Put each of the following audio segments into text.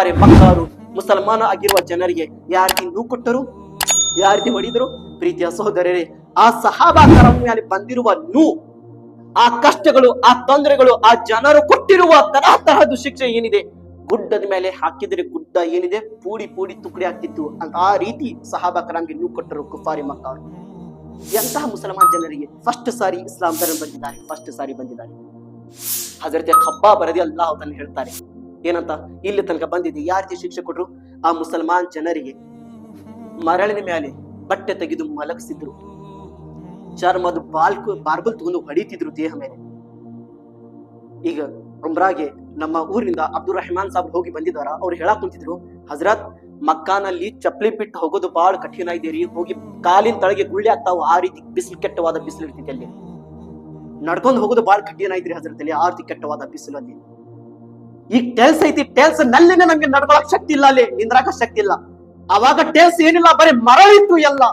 ಕುಫಾರೆ ಮಕ್ಕಳು ಮುಸಲ್ಮಾನ ಆಗಿರುವ ಜನರಿಗೆ ಯಾವ ರೀತಿ ನೂ ಕೊಟ್ಟರು? ಯಾವ ರೀತಿ ಹೊಡಿದ್ರು? ಪ್ರೀತಿಯ ಸಹೋದರರೇ, ಆ ಸಹಾಬಾಕರ ಮೇಲೆ ಬಂದಿರುವ ನೂ, ಆ ಕಷ್ಟಗಳು, ಆ ತೊಂದರೆಗಳು, ಆ ಜನರು ಕೊಟ್ಟಿರುವ ತರಹ ತರಹದ ಶಿಕ್ಷೆ ಏನಿದೆ? ಗುಡ್ಡದ ಮೇಲೆ ಹಾಕಿದರೆ ಗುಡ್ಡ ಏನಿದೆ? ಪೂಡಿ ಪೂಡಿ ತುಕಡಿ ಆಗ್ತಿತ್ತು. ಅಂತ ಆ ರೀತಿ ಸಹಾಬಾಕರಂಗೆ ನೂ ಕೊಟ್ಟರು ಕುಫಾರಿ ಮಕ್ಕಾರು ಎಂತಹ ಮುಸಲ್ಮಾನ್ ಜನರಿಗೆ ಫಸ್ಟ್ ಸಾರಿ ಇಸ್ಲಾಂ ಧರ್ಮ ಬಂದಿದ್ದಾರೆ ಫಸ್ಟ್ ಸಾರಿ ಬಂದಿದ್ದಾರೆ. ಹಜರತೆ ಖಬ್ಬಾ ಬರದಿ ಅಲ್ಲಾಹ್ ಹೇಳ್ತಾರೆ ಏನಂತ? ಇಲ್ಲಿ ತನಕ ಬಂದಿದೆ ಯಾರಿಗೆ ಶಿಕ್ಷೆ ಕೊಟ್ರು? ಆ ಮುಸಲ್ಮಾನ್ ಜನರಿಗೆ. ಮರಳಿನ ಮೇಲೆ ಬಟ್ಟೆ ತೆಗೆದು ಮಲಗಿಸಿದ್ರು. ಚರ್ಮದ ಬಾಲ್ಕು, ಬಾರ್ಬಲ್ ತಗೊಂಡು ಹೊಡಿತಿದ್ರು ದೇಹ ಮೇಲೆ. ಈಗ ಉಮ್ರಾಗೆ ನಮ್ಮ ಊರಿನಿಂದ ಅಬ್ದುಲ್ ರಹಮಾನ್ ಸಾಬ್ ಹೋಗಿ ಬಂದಿದಾರ ಅವ್ರು ಹೇಳಕ್ ಕುಂತಿದ್ರು, ಹಜರತ್, ಮಕ್ಕಾನಲ್ಲಿ ಚಪ್ಪಲಿ ಬಿಟ್ಟು ಹೋಗೋದು ಬಹಳ ಕಠಿಣ ಇದೆ ಹೋಗಿ ಕಾಲಿನ ತಳಗೆ ಗುಳ್ಳೆ ಆಗ್ತಾವ ಆ ರೀತಿ ಬಿಸಿಲು, ಕೆಟ್ಟವಾದ ಬಿಸಿಲು ಇರ್ತೈತಿ ಅಲ್ಲಿ. ನಡ್ಕೊಂಡು ಹೋಗೋದು ಬಹಳ ಕಠಿಣ ಐತ್ರಿ ಹಜರತ್ ಅಲ್ಲಿ. ಆ ರೀತಿ ಕೆಟ್ಟವಾದ ಬಿಸಿಲು ಅಲ್ಲಿ ಈಗ ಟೆಲ್ಸ್ ಐತಿ ಟೇಲ್ಸ್ ನಲ್ಲಿನ ನಮ್ಗೆ ನಡ್ಕೊಳಕ್ ಶಕ್ತಿ ಇಲ್ಲ ಅಲ್ಲಿ, ನಿಂದ್ರಾಕ ಶಕ್ತಿ ಇಲ್ಲ. ಅವಾಗ ಟೇಲ್ಸ್ ಏನಿಲ್ಲ, ಬರೀ ಮರಳಿತ್ತು ಎಲ್ಲ.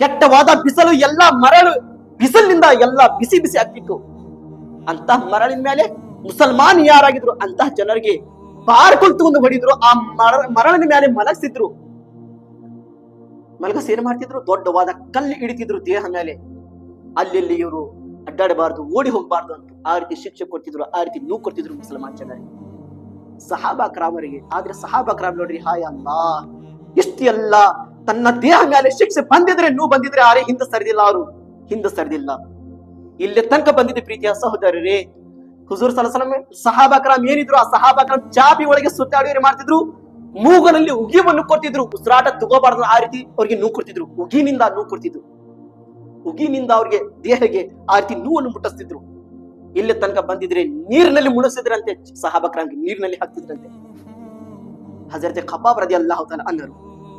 ಕೆಟ್ಟವಾದ ಬಿಸಿಲು ಎಲ್ಲ ಮರಳು, ಬಿಸಿಲಿನಿಂದ ಎಲ್ಲ ಬಿಸಿ ಬಿಸಿ ಆಗ್ತಿತ್ತು. ಅಂತ ಮರಳಿನ ಮೇಲೆ ಮುಸಲ್ಮಾನ್ ಯಾರಾಗಿದ್ರು ಅಂತ ಜನರಿಗೆ ಬಾರ್ಕೊಲ್ ತಗೊಂಡು ಹೊಡಿದ್ರು, ಆ ಮರ, ಮರಳಿನ ಮೇಲೆ ಮಲಗಿಸಿದ್ರು. ಮಲಗಸ್ ಏನ್ ಮಾಡ್ತಿದ್ರು? ದೊಡ್ಡವಾದ ಕಲ್ಲು ಹಿಡಿತಿದ್ರು ದೇಹ ಮೇಲೆ. ಅಲ್ಲಿ ಇವರು ಅಡ್ಡಾಡಬಾರ್ದು, ಓಡಿ ಹೋಗಬಾರ್ದು ಅಂತ ಆ ರೀತಿ ಶಿಕ್ಷೆ ಕೊಡ್ತಿದ್ರು, ಆ ರೀತಿ ನೂ ಕೊಡ್ತಿದ್ರು ಮುಸಲ್ಮಾನ್ ಜನರಿಗೆ. ಸಹಾಬಾ ಕ್ರಾಮರಿಗೆ ಆದ್ರೆ ಸಹಾಬಾ ಕ್ರಾಮ್ ನೋಡ್ರಿ, ಹಾಯ್ ಅಲ್ಲಾ. ಇಷ್ಟೆಲ್ಲ ತನ್ನ ದೇಹ ಮೇಲೆ ಶಿಕ್ಷೆ ಬಂದಿದ್ರೆ ನೂ ಬಂದಿದ್ರೆ ಯಾರೇ ಹಿಂದೆ ಸರಿದಿಲ್ಲ ಅವರು. ಹಿಂದೆ ಸರಿದಿಲ್ಲ. ಇಲ್ಲಿ ತನಕ ಬಂದಿದ್ದೆ ಪ್ರೀತಿಯ ಸಹೋದರರೇ. ಹುಜೂರ್ ಸಲಸಲಂ ಸಹಾಬಾಕ್ರಾಮ್ ಏನಿದ್ರು ಆ ಸಹಾಬಾಕ್ರಾಮ್ ಚಾಪಿ ಒಳಗೆ ಸುತ್ತಾಡಿ ಮಾಡ್ತಿದ್ರು. ಮೂಗನಲ್ಲಿ ಉಗಿವನ್ನು ಕೊಡ್ತಿದ್ರು. ಉಸಿರಾಟ ತಗೋಬಾರ್ದು ಆ ರೀತಿ ಅವ್ರಿಗೆ ನೂ ಕೊಡ್ತಿದ್ರು. ಉಗಿನಿಂದ ನೂ ಕೊಡ್ತಿದ್ರು. ಉಗಿನಿಂದ ಅವ್ರಿಗೆ ದೇಹಗೆ ಆ ರೀತಿ ನೂವನ್ನು ಮುಟ್ಟಿಸ್ತಿದ್ರು. ಇಲ್ಲಿ ತನಕ ಬಂದಿದ್ರೆ ನೀರಿನಲ್ಲಿ ಮುಳುಸಿದ್ರಂತೆ ಸಹಾಬಕ್ರಾಮ್ಗೆ ನೀರಿನಲ್ಲಿ ಹಾಕ್ತಿದ್ರಂತೆ. ಹಜರತೆ ಖಬ್ಬಾಬ್ ರದಿ ಅಲ್ಲಾಹು ಅನ್ನರು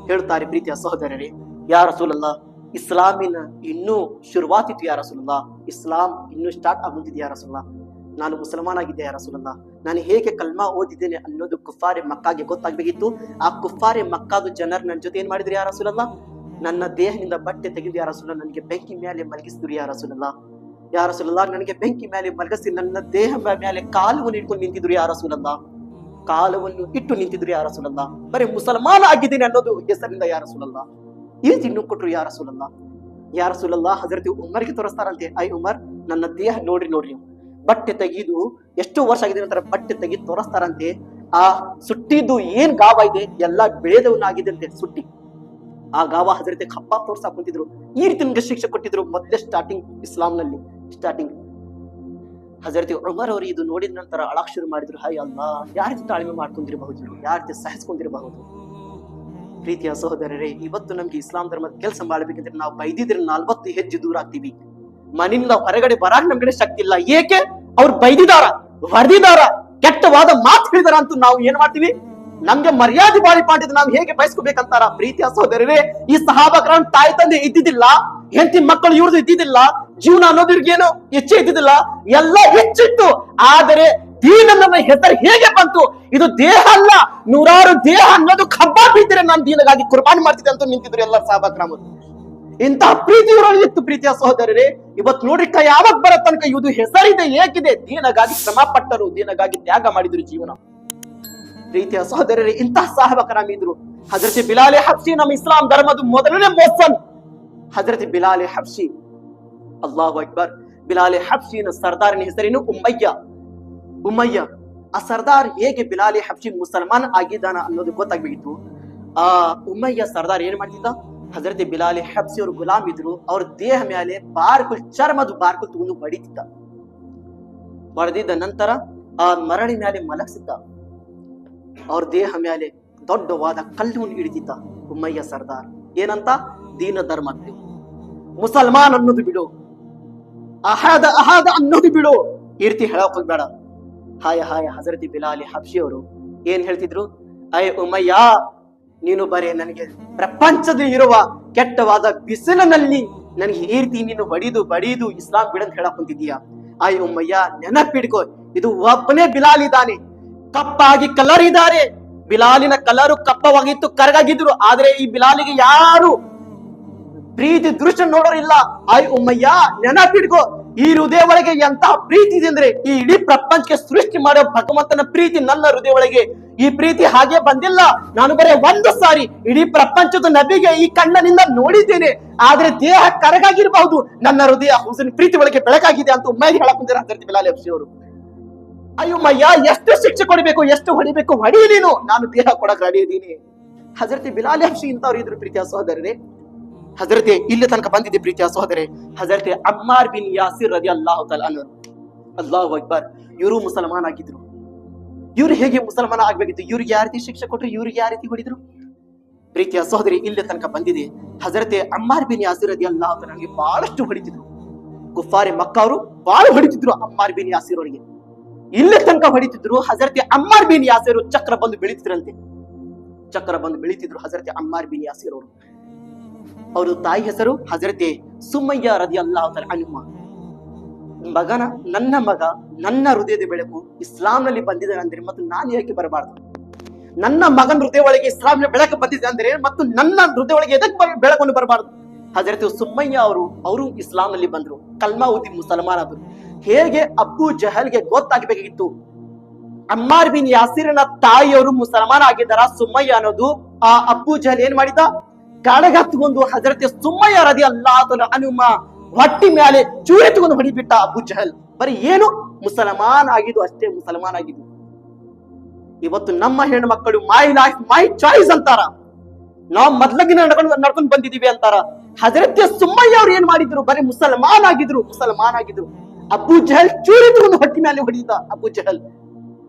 ಹೇಳ್ತಾರೆ ಪ್ರೀತಿಯ ಸಹೋದರರೇ ಯಾರ ಸೂಲಲ್ಲ ಇಸ್ಲಾಮಿನ ಇನ್ನೂ ಶುರುವಾತಿತ್ತು ಯಾರ ಸುಲಲ್ಲ ಇಸ್ಲಾಂ ಇನ್ನೂ ಸ್ಟಾರ್ಟ್ ಆಗುತ್ತಿದೆ ಯಾರ ಸುಲ್ಲ ನಾನು ಮುಸಲ್ಮಾನ್ ಆಗಿದ್ದೆ ಯಾರ ಸುಲಲ್ಲ ನಾನು ಹೇಗೆ ಕಲ್ಮಾ ಓದಿದ್ದೇನೆ ಅನ್ನೋದು ಕುಫಾರೆ ಮಕ್ಕಾಗೆ ಗೊತ್ತಾಗ್ಬೇಕಿತ್ತು. ಆ ಕುಫಾರೆ ಮಕ್ಕಾದು ಜನರು ನನ್ನ ಜೊತೆ ಏನ್ ಮಾಡಿದ್ರು ಯಾರ ಸುಲಲ್ಲ ನನ್ನ ದೇಹದಿಂದ ಬಟ್ಟೆ ತೆಗೆದು ಯಾರ ಸುಲ್ಲ ನನಗೆ ಬೆಂಕಿ ಮೇಲೆ ಮಲಗಿಸಿದ್ರು ಯಾರ ರಸೂಲಲ್ಲ ಯಾ ರಸೂಲಲ್ಲ ನನಗೆ ಬೆಂಕಿ ಮೇಲೆ ಮಲಗಿಸಿ ನನ್ನ ದೇಹ ಮೇಲೆ ಕಾಲವನ್ನು ಇಟ್ಕೊಂಡು ನಿಂತಿದ್ರು ಯಾ ರಸೂಲಲ್ಲ ಕಾಲವನ್ನು ಇಟ್ಟು ನಿಂತಿದ್ರು ಯಾರ ಸುಲಲ್ಲ ಬರೀ ಮುಸಲ್ಮಾನ ಆಗಿದ್ದೀನಿ ಅನ್ನೋದು ಹೆಸರಿಂದ ಯಾರ ಸುಲಲ್ಲ ಈ ತಿನ್ನು ಕೊಟ್ರು ಯಾರ ಸುಲಲ್ಲ ಯಾರ ಸುಲಲ್ಲ ಹಜರತಿ ಉಮರ್ಗೆ ತೋರಿಸ್ತಾರಂತೆ, ಐ ಉಮರ್, ನನ್ನ ದೇಹ ನೋಡ್ರಿ ನೋಡ್ರಿ. ಬಟ್ಟೆ ತೆಗೆದು, ಎಷ್ಟು ವರ್ಷ ಆಗಿದೆ ಅಂತಾರೆ ಬಟ್ಟೆ ತೆಗೆದು ತೋರಿಸ್ತಾರಂತೆ, ಆ ಸುಟ್ಟಿದ್ದು ಏನ್ ಗಾವ ಇದೆ? ಎಲ್ಲಾ ಬೆಳೆದವನಾಗಿದೆ ಅಂತೆ, ಸುಟ್ಟಿ. ಆ ಗಾವ ಹಜರತೆ ಖಪ್ಪ ತೋರ್ಸಾಕ್ ಕುಂತಿದ್ರು. ಈ ರೀತಿ ನಿಮ್ಗೆ ಶಿಕ್ಷೆ ಕೊಟ್ಟಿದ್ರು ಮೊದಲೇ ಸ್ಟಾರ್ಟಿಂಗ್ ಇಸ್ಲಾಂನಲ್ಲಿ ಸ್ಟಾರ್ಟಿಂಗ್ ಹಜರತಿ ಉಮರ್ ಅವರು ಇದು ನೋಡಿದ ನಂತರ ಅಳಕ್ ಶುರು ಮಾಡಿದ್ರು ಹಾಯ್ ಅಲ್ಲ ಯಾರ ತಾಳ್ಮೆ ಮಾಡ್ಕೊಂಡಿರಬಹುದು ಯಾರ ಸಹಿಸ್ಕೊಂಡಿರಬಹುದು? ಪ್ರೀತಿಯ ಸಹೋದರರೇ, ಇವತ್ತು ನಮ್ಗೆ ಇಸ್ಲಾಂ ಧರ್ಮದ ಕೆಲಸ ಮಾಡ್ಬೇಕಂದ್ರೆ ನಾವು ಬೈದಿದ್ರೆ ನಲ್ವತ್ತು ಹೆಜ್ಜೆ ದೂರ ಆಗ್ತೀವಿ. ಮನೆಯಿಂದ ಹೊರಗಡೆ ಬರಾಕ್ ನಮ್ಗಡೆ ಶಕ್ತಿ ಇಲ್ಲ. ಏಕೆ? ಅವ್ರು ಬೈದಿದಾರ ಹೊಡೆದಿದಾರ ಕೆಟ್ಟವಾದ ಮಾತು ಹೇಳಿದಾರ ಅಂತ ನಾವು ಏನ್ ಮಾಡ್ತೀವಿ? ನಮ್ಗೆ ಮರ್ಯಾದೆ ಬಾಳಿ ಪಾಟಿದ್ ನಾವು ಹೇಗೆ ಬಯಸ್ಕೋಬೇಕಂತಾರ? ಪ್ರೀತಿಯ ಸಹೋದರರೇ, ಈ ಸಹಾಬಕರ ತಾಯಿ ತಂದೆ ಇದ್ದಿದ್ದಿಲ್ಲ, ಹೆಂಡತಿ ಮಕ್ಕಳು ಇವ್ರದ್ದು ಇದ್ದಿದ್ದಿಲ್ಲ ಜೀವನ ಅನ್ನೋದಿರ್ಗೇನು ಹೆಚ್ಚೆ ಇದ್ದಿದ್ದಿಲ್ಲ. ಎಲ್ಲ ಹೆಚ್ಚಿತ್ತು. ಆದರೆ ದೀನ ನನ್ನ ಹೆಸರು ಹೇಗೆ ಬಂತು? ಇದು ದೇಹ ಅಲ್ಲ. ನೂರಾರು ದೇಹ ಅನ್ನೋದು ಕಬ್ಬ ಬಿದ್ದರೆ ನಾನು ದೀನಗಾಗಿ ಕುರ್ಬಾನಿ ಮಾಡ್ತಿದ್ದೆ ಅಂತ ನಿಂತಿದ್ರು ಎಲ್ಲ ಸಹಾಬಕ್ರಾಮರು ಇಂತಹ ಪ್ರೀತಿ ಇವರಲ್ಲಿ ಇತ್ತು ಪ್ರೀತಿಯ ಸಹೋದರರೇ. ಇವತ್ತು ನೋಡಿಕ ಯಾವಾಗ ಬರೋ ತನಕ ಇದು ಹೆಸರಿದೆ ಏಕಿದೆ ದೀನಗಾಗಿ ಶ್ರಮ ಪಟ್ಟರು ದೀನಗಾಗಿ ತ್ಯಾಗ ಮಾಡಿದ್ರು ಜೀವನ. ಪ್ರೀತಿಯ ಸಹೋದರರೇ ಇಂತಹ ಸಾಹಬಕರಾಮ್ ಇದ್ರು ಹಜರತಿ ಬಿಲಾಲೆ ಹಬ್ಸಿ ನಮ್ಮ ಇಸ್ಲಾಂ ಧರ್ಮದ ಮೊದಲನೇ ಮೋಸನ್. ಹಜರತಿ ಬಿಲಾಲೆ ಹಬ್ಸಿ ಅಲ್ಲಾಹು ಅಕ್ಬರ್ ಬಿಲಾಲೆ ಹಬ್ಸಿನ ಸರ್ದಾರಿನ ಹೆಸರೇನು ಉಮ್ಮಯ್ಯ ಉಮ್ಮಯ್ಯ ಆ ಸರ್ದಾರ್ ಹೇಗೆ ಬಿಲಾಲೆ ಹಬ್ಸಿ ಮುಸಲ್ಮಾನ್ ಆಗಿದ್ದಾನ ಅನ್ನೋದು ಗೊತ್ತಾಗ್ಬೇಕಿತ್ತು ಆ ಉಮ್ಮಯ್ಯ ಸರ್ದಾರ್ ಏನ್ ಮಾಡ್ತಿದ್ದ? ಹಜರತಿ ಬಿಲಾಲೆ ಹಬ್ಸಿ ಅವ್ರ ಗುಲಾಮ್ ಇದ್ರು, ಅವ್ರ ದೇಹ ಮೇಲೆ ಬಾರ್ಕುಲ್ ಚರ್ಮದ ಬಾರ್ಕುಲ್ ತಗೊಂಡು ಬಡಿತಿದ್ದ. ಬಡದಿದ್ದ ನಂತರ ಆ ಮರಳಿ ಮೇಲೆ ಮಲಗಿಸಿದ್ದ. ಅವ್ರ ದೇಹ ಮೇಲೆ ದೊಡ್ಡವಾದ ಕಲ್ಲನ್ನು ಹಿಡಿದಿದ್ದ ಉಮ್ಮಯ್ಯ ಸರ್ದಾರ್ ಏನಂತ? ದೀನ ಧರ್ಮ. ಬಿಡು ಮುಸಲ್ಮಾನ್ ಅನ್ನೋದು ಬಿಡು. ಅಹದ, ಅಹಾದ ಅನ್ನೋದು ಬಿಡು. ಈ ಹೇಳಕ್ ಹೋಗ್ಬೇಡ. ಹಾಯ ಹಾಯ, ಹಜರತಿ ಬಿಲಾಲಿ ಹಬ್ಶಿ ಅವರು ಏನ್ ಹೇಳ್ತಿದ್ರು? ಅಯ್ಯ ಉಮಯ್ಯ, ನೀನು ಬರೇ ನನಗೆ ಪ್ರಪಂಚದಲ್ಲಿ ಇರುವ ಕೆಟ್ಟವಾದ ಬಿಸಿಲಿನಲ್ಲಿ ನನಗೆ ಈ ರೀತಿ ನೀನು ಬಡಿದು ಬಡಿದು ಇಸ್ಲಾಂ ಬಿಡಂತ ಹೇಳಕ್ ಕುಂತಿದೀಯ ಅಯ್ಯ ಉಮ್ಮಯ್ಯ ನೆನಪಿಡ್ಕೋ, ಇದು ಒಬ್ಬನೇ ಬಿಲಾಲ್ ಇದ್ದಾನೆ. ಕಪ್ಪಾಗಿ ಕಲರ್ ಇದ್ದಾರೆ. ಬಿಲಾಲಿನ ಕಲರು ಕಪ್ಪವಾಗಿತ್ತು, ಕರಗಾಗಿದ್ರು. ಆದ್ರೆ ಈ ಬಿಲಾಲಿಗೆ ಯಾರು ಪ್ರೀತಿ ದೃಶ್ಯ ನೋಡೋರಿಲ್ಲ. ಆಯ್ ಉಮ್ಮಯ್ಯ ನೆನಪಿಡ್ಕೋ ಈ ಹೃದಯ ಒಳಗೆ ಎಂತಹ ಪ್ರೀತಿ ಇದೆ ಅಂದ್ರೆ ಈ ಇಡೀ ಪ್ರಪಂಚಕ್ಕೆ ಸೃಷ್ಟಿ ಮಾಡೋ ಭಗವಂತನ ಪ್ರೀತಿ ನನ್ನ ಹೃದಯ ಒಳಗೆ ಈ ಪ್ರೀತಿ ಹಾಗೆ ಬಂದಿಲ್ಲ. ನಾನು ಬರೇ ಒಂದು ಸಾರಿ ಇಡೀ ಪ್ರಪಂಚದ ನಬಿಗೆ ಈ ಕಣ್ಣನಿಂದ ನೋಡಿದ್ದೇನೆ. ಆದ್ರೆ ದೇಹ ಕರಗಾಗಿರಬಹುದು. ನನ್ನ ಹೃದಯ ಹುಸಿನ ಪ್ರೀತಿ ಒಳಗೆ ಬೆಳಕಾಗಿದೆ ಅಂತ ಉಮ್ಮಾಗಿ ಹೇಳಕ್ ಬಿಲಾಲ್ ಎಫ್ಸಿ ಅವರು. ಅಯ್ಯೋ ಎಷ್ಟು ಶಿಕ್ಷೆ ಕೊಡಬೇಕು, ಎಷ್ಟು ಹೊಡಿಬೇಕು, ಹೊಡೆಯಲೇನು? ನೀನು ದೇಹ ಕೊಡಕ್ ರೆಡಿ ಇದ್ದೀನಿ. ಹಜರತಿ ಬಿಲಾಲಿ ಹಂಶಿ ಇಂಥವ್ರು ಇದ್ರು ಪ್ರೀತಿಯ ಸಹೋದರರೇ. ಹಜರತೆ ಇಲ್ಲಿ ತನಕ ಬಂದಿದೆ ಪ್ರೀತಿಯ ಸಹೋದರೇ. ಹಜರತೆ ಅಮ್ಮಾರ್ ಬಿನ್ ಯಾಸಿರ್ ರದಿ ಅಲ್ಲಾಹು ತಲ ಅನ್ನೋರು ಅಲ್ಲಾಹು ಅಕ್ಬರ್. ಇವರು ಮುಸಲ್ಮಾನ್ ಆಗಿದ್ರು. ಇವ್ರು ಹೇಗೆ ಮುಸಲ್ಮಾನ ಆಗ್ಬೇಕಿತ್ತು? ಇವ್ರಿಗೆ ಯಾವ ರೀತಿ ಶಿಕ್ಷೆ ಕೊಟ್ರು? ಇವ್ರಿಗೆ ಯಾವ ರೀತಿ ಹೊಡಿದ್ರು? ಪ್ರೀತಿಯ ಸಹೋದರಿ, ಇಲ್ಲಿ ತನಕ ಬಂದಿದೆ ಹಜರತೆ ಅಮ್ಮಾರ್ ಬಿನ್ ಯಾಸಿರ್ ರದಿ ಅಲ್ಲಾಹು ನನಗೆ ಬಹಳಷ್ಟು ಹೊಡಿತಿದ್ರು. ಗುಫಾರಿ ಮಕ್ಕ ಅವರು ಬಹಳ ಹೊಡಿತಿದ್ರು ಅಮ್ಮಾರ್ ಬಿನ್ ಯಾಸಿರ್ ಅವರಿಗೆ. ಇಲ್ಲಿ ತನಕ ಹೊಡಿತಿದ್ರು, ಹಜರತೆ ಅಮ್ಮಾರ್ ಬಿನ್ ಯಾಸಿರ್ ಚಕ್ರ ಬಂದು ಬೆಳೀತಿದ್ರಂತೆ. ಚಕ್ರ ಬಂದು ಬೆಳೀತಿದ್ರು ಹಜರತೆ ಅಮ್ಮಾರ್ ಬಿನ್ ಯಾಸಿರ್ ಅವರು. ಅವರು ತಾಯಿ ಹೆಸರು ಹಜರತೆ ಸುಮ್ಮಯ್ಯ ರದಿ ಅಲ್ಲಾಹ್ ಅನುಮ ಮಗನ, ನನ್ನ ಮಗ, ನನ್ನ ಹೃದಯದ ಬೆಳಕು ಇಸ್ಲಾಂನಲ್ಲಿ ಬಂದಿದೆ ಅಂದ್ರೆ ಮತ್ತು ನಾನು ಯಾಕೆ ಬರಬಾರ್ದು? ನನ್ನ ಮಗನ ಹೃದಯ ಒಳಗೆ ಇಸ್ಲಾಂನ ಬೆಳಕು ಬಂದಿದೆ ಅಂದ್ರೆ ಮತ್ತು ನನ್ನ ಹೃದಯ ಒಳಗೆ ಎದಕ್ಕೆ ಬೆಳಕನ್ನು ಬರಬಾರ್ದು? ಹಜರತೆ ಸುಮ್ಮಯ್ಯ ಅವರು ಅವರು ಇಸ್ಲಾಂನಲ್ಲಿ ಬಂದ್ರು. ಕಲ್ಮಾ ಉದ್ದಿ ಮುಸಲ್ಮಾನ್ ಅವರು ಹೇಗೆ ಅಬ್ಬು ಜಹಲ್ಗೆ ಗೊತ್ತಾಗಬೇಕಾಗಿತ್ತು? ಅಮ್ಮಾರ್ ಬಿನ್ ಯಾಸಿರನ ತಾಯಿಯವರು ಮುಸಲ್ಮಾನ್ ಆಗಿದ್ದಾರ ಸುಮ್ಮಯ್ಯ ಅನ್ನೋದು ಆ ಅಬ್ಬು ಜಹಲ್ ಏನ್ ಮಾಡಿದ ಕಾಡಗ ತಗೊಂಡು ಹಜರತೆ ಸುಮ್ಮಯ್ಯ ರದಿ ಅಲ್ಲಾತನ ಹನುಮ ಹೊಟ್ಟಿ ಮೇಲೆ ಚೂರಿ ಹೊಡಿಬಿಟ್ಟ ಅಬ್ಬು ಜಹಲ್. ಬರೀ ಏನು? ಮುಸಲ್ಮಾನ್ ಆಗಿದ್ದು ಅಷ್ಟೇ ಮುಸಲ್ಮಾನ್ ಆಗಿದ್ದು. ಇವತ್ತು ನಮ್ಮ ಹೆಣ್ಣು ಮಕ್ಕಳು ಮೈ ಲೈಫ್ ಮೈ ಚಾಯ್ಸ್ ಅಂತಾರ. ನಾವು ಮೊದ್ಲಗಿನ ನಡ್ಕೊಂಡು ನಡ್ಕೊಂಡು ಬಂದಿದೀವಿ ಅಂತಾರ. ಹಜರತ್ಯ ಸುಮ್ಮಯ್ಯ ಅವ್ರು ಏನ್ ಮಾಡಿದ್ರು? ಬರೀ ಮುಸಲ್ಮಾನ್ ಆಗಿದ್ರು ಮುಸಲ್ಮಾನ್ ಆಗಿದ್ರು. ಅಬ್ಬು ಜಹಲ್ ಚೂರಿ ಹೊಟ್ಟಿ ಮೇಲೆ ಹೊಡಿದ ಅಬ್ಬು ಜಹಲ್.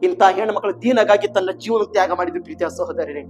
ಇಂತಹ ಮಕ್ಕಳು ದೀನಗಾಗಿ ತನ್ನ ಜೀವನ ತ್ಯಾಗ ಮಾಡಿದ್ರು ಪ್ರೀತಿಯ ಸಹೋದರರೇ.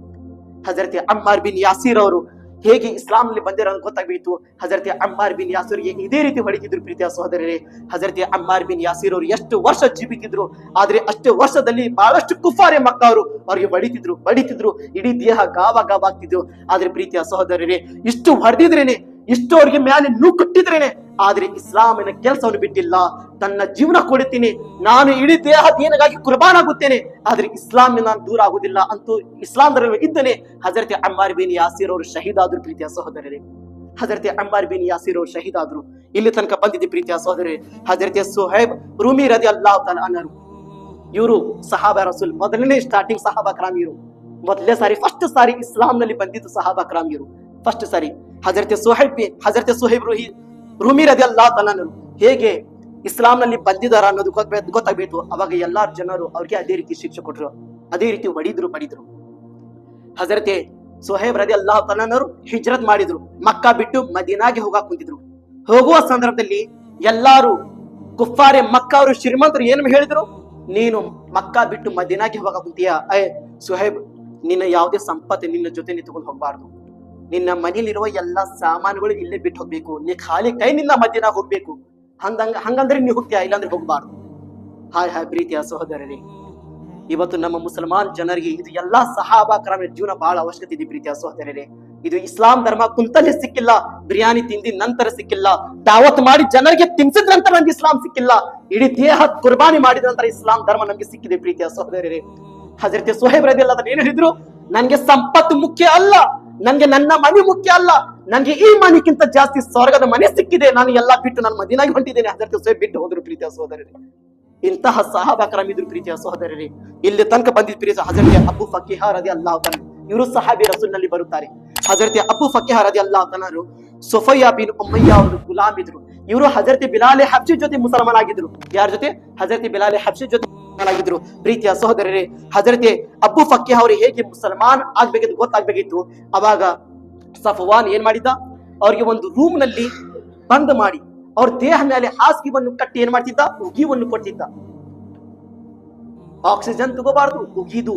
ಹಜರತೆ ಅಮ್ಮಾರ್ ಬಿನ್ ಯಾಸೀರ್ ಅವರು ಹೇಗೆ ಇಸ್ಲಾಂನಲ್ಲಿ ಬಂದಿರೋ ಅಂತ ಗೊತ್ತಾಗಬೇಕು ಹಜರತೆ ಅಮ್ಮಾರ್ ಬಿನ್ ಯಾಸೂರ್ಗೆ ಇದೇ ರೀತಿ ಹೊಡಿತಿದ್ರು ಪ್ರೀತಿಯ ಸಹೋದರರೇ. ಹಜರತಿ ಅಮ್ಮಾರ್ ಬಿನ್ ಯಾಸೀರ್ ಅವರು ಎಷ್ಟು ವರ್ಷ ಜೀವಿತಿದ್ರು, ಆದ್ರೆ ಅಷ್ಟು ವರ್ಷದಲ್ಲಿ ಬಹಳಷ್ಟು ಕುಫಾರೆ ಮಕ್ಕ ಅವರು ಅವ್ರಿಗೆ ಬಡಿತಿದ್ರು ಬಡಿತಿದ್ರು. ಇಡೀ ದೇಹ ಗಾವ ಗಾವ ಆಗ್ತಿದ್ರು ಆದ್ರೆ ಪ್ರೀತಿಯ ಸಹೋದರರೇ, ಇಷ್ಟು ಹೊಡೆದಿದ್ರೇನೆ ಇಷ್ಟು ಅವ್ರಿಗೆ ಮೇಲೆ ನೂಕುಟ್ಟಿದ್ರೇನೆ ಆದ್ರೆ ಇಸ್ಲಾಮಿನ ಕೆಲಸವನ್ನು ಬಿಟ್ಟಿಲ್ಲ. ತನ್ನ ಜೀವನ ಕೊಡುತ್ತೀನಿ. ನಾನು ಇಡೀ ದೇಹ ದೇನಗಾಗಿ ಕುರ್ಬಾನ್ ಆಗುತ್ತೇನೆ. ಆದ್ರೆ ಇಸ್ಲಾಮಿನ ನಾನು ದೂರ ಆಗುದಿಲ್ಲ ಅಂತೂ ಇಸ್ಲಾಂ ಧರ್ಮ ಇದ್ದೇನೆ. ಹಜರತೆ ಅಮ್ಮಾರ್ ಬಿನ್ ಯಾಸಿರ್ ಅವರು ಶಹೀದಾದ್ರು ಪ್ರೀತಿಯ ಸಹೋದರರೇ. ಹಜರತೆ ಅಮ್ಮಾರ್ ಬಿನ್ ಯಾಸಿರ್ ಅವರು ಶಹೀದಾದ್ರು. ಇಲ್ಲಿ ತನಕ ಬಂದಿದ್ದ ಪ್ರೀತಿಯ ಸಹೋದರರೇ. ಹಜರತೆ ಸುಹೈಬ್ ರೂಮಿ ರದಿ ಅಲ್ಲಾ ಅನರು ಇವರು ಸಹಾಬ ರಸೂಲ್ ಮೊದಲನೇ ಸ್ಟಾರ್ಟಿಂಗ್ ಸಹಾಬ ಕ್ರಾಮಿಯರು. ಮೊದಲನೇ ಸಾರಿ ಫಸ್ಟ್ ಸಾರಿ ಇಸ್ಲಾಂನಲ್ಲಿ ಬಂದಿದ್ದು ಸಹಾಬ ಕ್ರಾಮಿಯರು. ಫಸ್ಟ್ ಸಾರಿ ಹಜರತೆ ಸುಹೈಬ್ ಹಜರತೆ ಸುಹೈಬ್ ರುಹಿ, ರೂಮಿ ರದಿ ಅಲ್ಲಾ ಹೇಗೆ ಇಸ್ಲಾಂನಲ್ಲಿ ಬಂದಿದಾರ ಅನ್ನೋದು ಗೊತ್ತಾಗ್ಬೇಕು ಅವಾಗ ಎಲ್ಲಾ ಜನರು ಅವ್ರಿಗೆ ಅದೇ ರೀತಿ ಶಿಕ್ಷೆ ಕೊಟ್ರು. ಅದೇ ರೀತಿ ಹೊಡಿದ್ರು ಬಡಿದ್ರು. ಹಜರತೆ ಸುಹೇಬ್ ರದಿ ಅಲ್ಲಾಹ್ ತಲನರು ಹಿಜ್ರತ್ ಮಾಡಿದ್ರು. ಮಕ್ಕಾ ಬಿಟ್ಟು ಮದಿನಾಗೆ ಹೋಗಾಕ್ ಕುಂತಿದ್ರು. ಹೋಗುವ ಸಂದರ್ಭದಲ್ಲಿ ಎಲ್ಲಾರು ಕುಫಾರೆ ಮಕ್ಕ ಅವರು ಶ್ರೀಮಂತರು ಏನು ಹೇಳಿದ್ರು? ನೀನು ಮಕ್ಕಾ ಬಿಟ್ಟು ಮದಿನಾಗೆ ಹೋಗಾಕ್ ಕುಂತೀಯ? ಏ ಸುಹೇಬ್, ನಿನ್ನ ಯಾವುದೇ ಸಂಪತ್ತು ನಿನ್ನ ಜೊತೆ ನಿಂತ್ಕೊಂಡು ಹೋಗ್ಬಾರ್ದು. ನಿನ್ನ ಮನೇಲಿರುವ ಎಲ್ಲಾ ಸಾಮಾನುಗಳು ಇಲ್ಲೇ ಬಿಟ್ಟು ಹೋಗ್ಬೇಕು. ನೀ ಖಾಲಿ ಕೈ ನಿನ್ನ ಹೋಗಬೇಕು. ಹೋಗ್ಬೇಕು ಹಂಗಂಗ ಹಂಗಂದ್ರೆ ನೀ ಹೋಗ್ತೀಯ? ಇಲ್ಲಾಂದ್ರೆ ಹೋಗ್ಬಾರ್ದು. ಹಾಯ್ ಹಾಯ್ ಪ್ರೀತಿಯ ಸಹೋದರರೇ. ಇವತ್ತು ನಮ್ಮ ಮುಸಲ್ಮಾನ್ ಜನರಿಗೆ ಇದು ಎಲ್ಲಾ ಸಹಾಬಾ ಕ್ರಮ ಜೀವನ ಬಹಳ ಅವಶ್ಯಕತೆ ಇದೆ ಪ್ರೀತಿಯ ಸಹೋದರರೇ. ಇದು ಇಸ್ಲಾಂ ಧರ್ಮ ಕುಂತಲ್ಲಿ ಸಿಕ್ಕಿಲ್ಲ. ಬಿರಿಯಾನಿ ತಿಂದಿ ನಂತರ ಸಿಕ್ಕಿಲ್ಲ. ದಾವತ್ ಮಾಡಿ ಜನರಿಗೆ ತಿನ್ಸಿದ ನಂತರ ನಮ್ಗೆ ಇಸ್ಲಾಂ ಸಿಕ್ಕಿಲ್ಲ. ಇಡೀ ದೇಹ ಕುರ್ಬಾನಿ ಮಾಡಿದ ನಂತರ ಇಸ್ಲಾಂ ಧರ್ಮ ನಮ್ಗೆ ಸಿಕ್ಕಿದೆ ಪ್ರೀತಿಯ ಸಹೋದರರೇ. ಹಜರತೆ ಸುಹೇಬ್ ಅದನ್ನ ಏನು ಹೇಳಿದ್ರು? ನನ್ಗೆ ಸಂಪತ್ತು ಮುಖ್ಯ ಅಲ್ಲ. ನನ್ಗೆ ನನ್ನ ಮನೆ ಮುಖ್ಯ ಅಲ್ಲ. ನನ್ಗೆ ಈ ಮನೆಗಿಂತ ಜಾಸ್ತಿ ಸ್ವರ್ಗದ ಮನೆ ಸಿಕ್ಕಿದೆ. ನಾನು ಎಲ್ಲಾ ಬಿಟ್ಟು ನನ್ನ ಮದಿನಾಗಿ ಹೊಂಟಿದ್ದೇನೆ. ಅದಕ್ಕೆ ಸೇ ಬಿಟ್ಟು ಹೋದ್ರು ಪ್ರೀತಿಯ ಸಹೋದರರೇ. ಇಂತಹ ಸಹಾಬಾಕರಂ ಇದ್ರು ಪ್ರೀತಿಯ ಸಹೋದರರೇ. ಇಲ್ಲಿ ತನಕ ಬಂದಿದ್ ಪ್ರೀತಿಯ ಹಜರತೆ ಅಬ್ಬು ಫಕೀಹ ರದಿ ಇವರು ಸಹಾಬಿ ರಸೂಲ್ನಲ್ಲಿ ಬರುತ್ತಾರೆ. ಹಜರತೆ ಅಬ್ಬು ಫಕೀಹ ರದಿ ಅಲ್ಲಾಹ್ ತನರು ಸೊಫಯ್ಯ ಬಿನ್ ಉಮ್ಮಯ್ಯ ಅವರು ಗುಲಾಮ್ ಇದ್ರು ಇವರು ಹಜರತೆ ಬಿಲಾಲೆ ಹಬ್ಸಿ ಜೊತೆ ಮುಸಲ್ಮಾನ ಆಗಿದ್ರು ಯಾರ ಜೊತೆ? ಹಜರತೆ ಬಿಲಾಲೆ ಹಬ್ಸಿ ಜೊತೆ ಆಗಿದ್ರು ಪ್ರೀತಿಯ ಸಹೋದರರೇ, ಹಜರತೆ ಅಬ್ಬು ಫಕ್ಕಿ ಅವರು ಹೇಗೆ ಮುಸಲ್ಮಾನ್ ಆಗ್ಬೇಕಿತ್ತು ಗೊತ್ತಾಗ್ಬೇಕಿತ್ತು. ಅವಾಗ ಸಫವಾನ್ ಏನ್ ಮಾಡಿದ್ದ? ಅವ್ರಿಗೆ ಒಂದು ರೂಮ್ನಲ್ಲಿ ಬಂದ್ ಮಾಡಿ, ಅವ್ರ ದೇಹ ಮೇಲೆ ಹಾಸಿಗೆವನ್ನು ಕಟ್ಟಿ ಏನ್ ಮಾಡ್ತಿದ್ದ? ಉಗಿವನ್ನು ಕೊಡ್ತಿದ್ದ. ಆಕ್ಸಿಜನ್ ತಗೋಬಾರ್ದು, ಉಗಿದು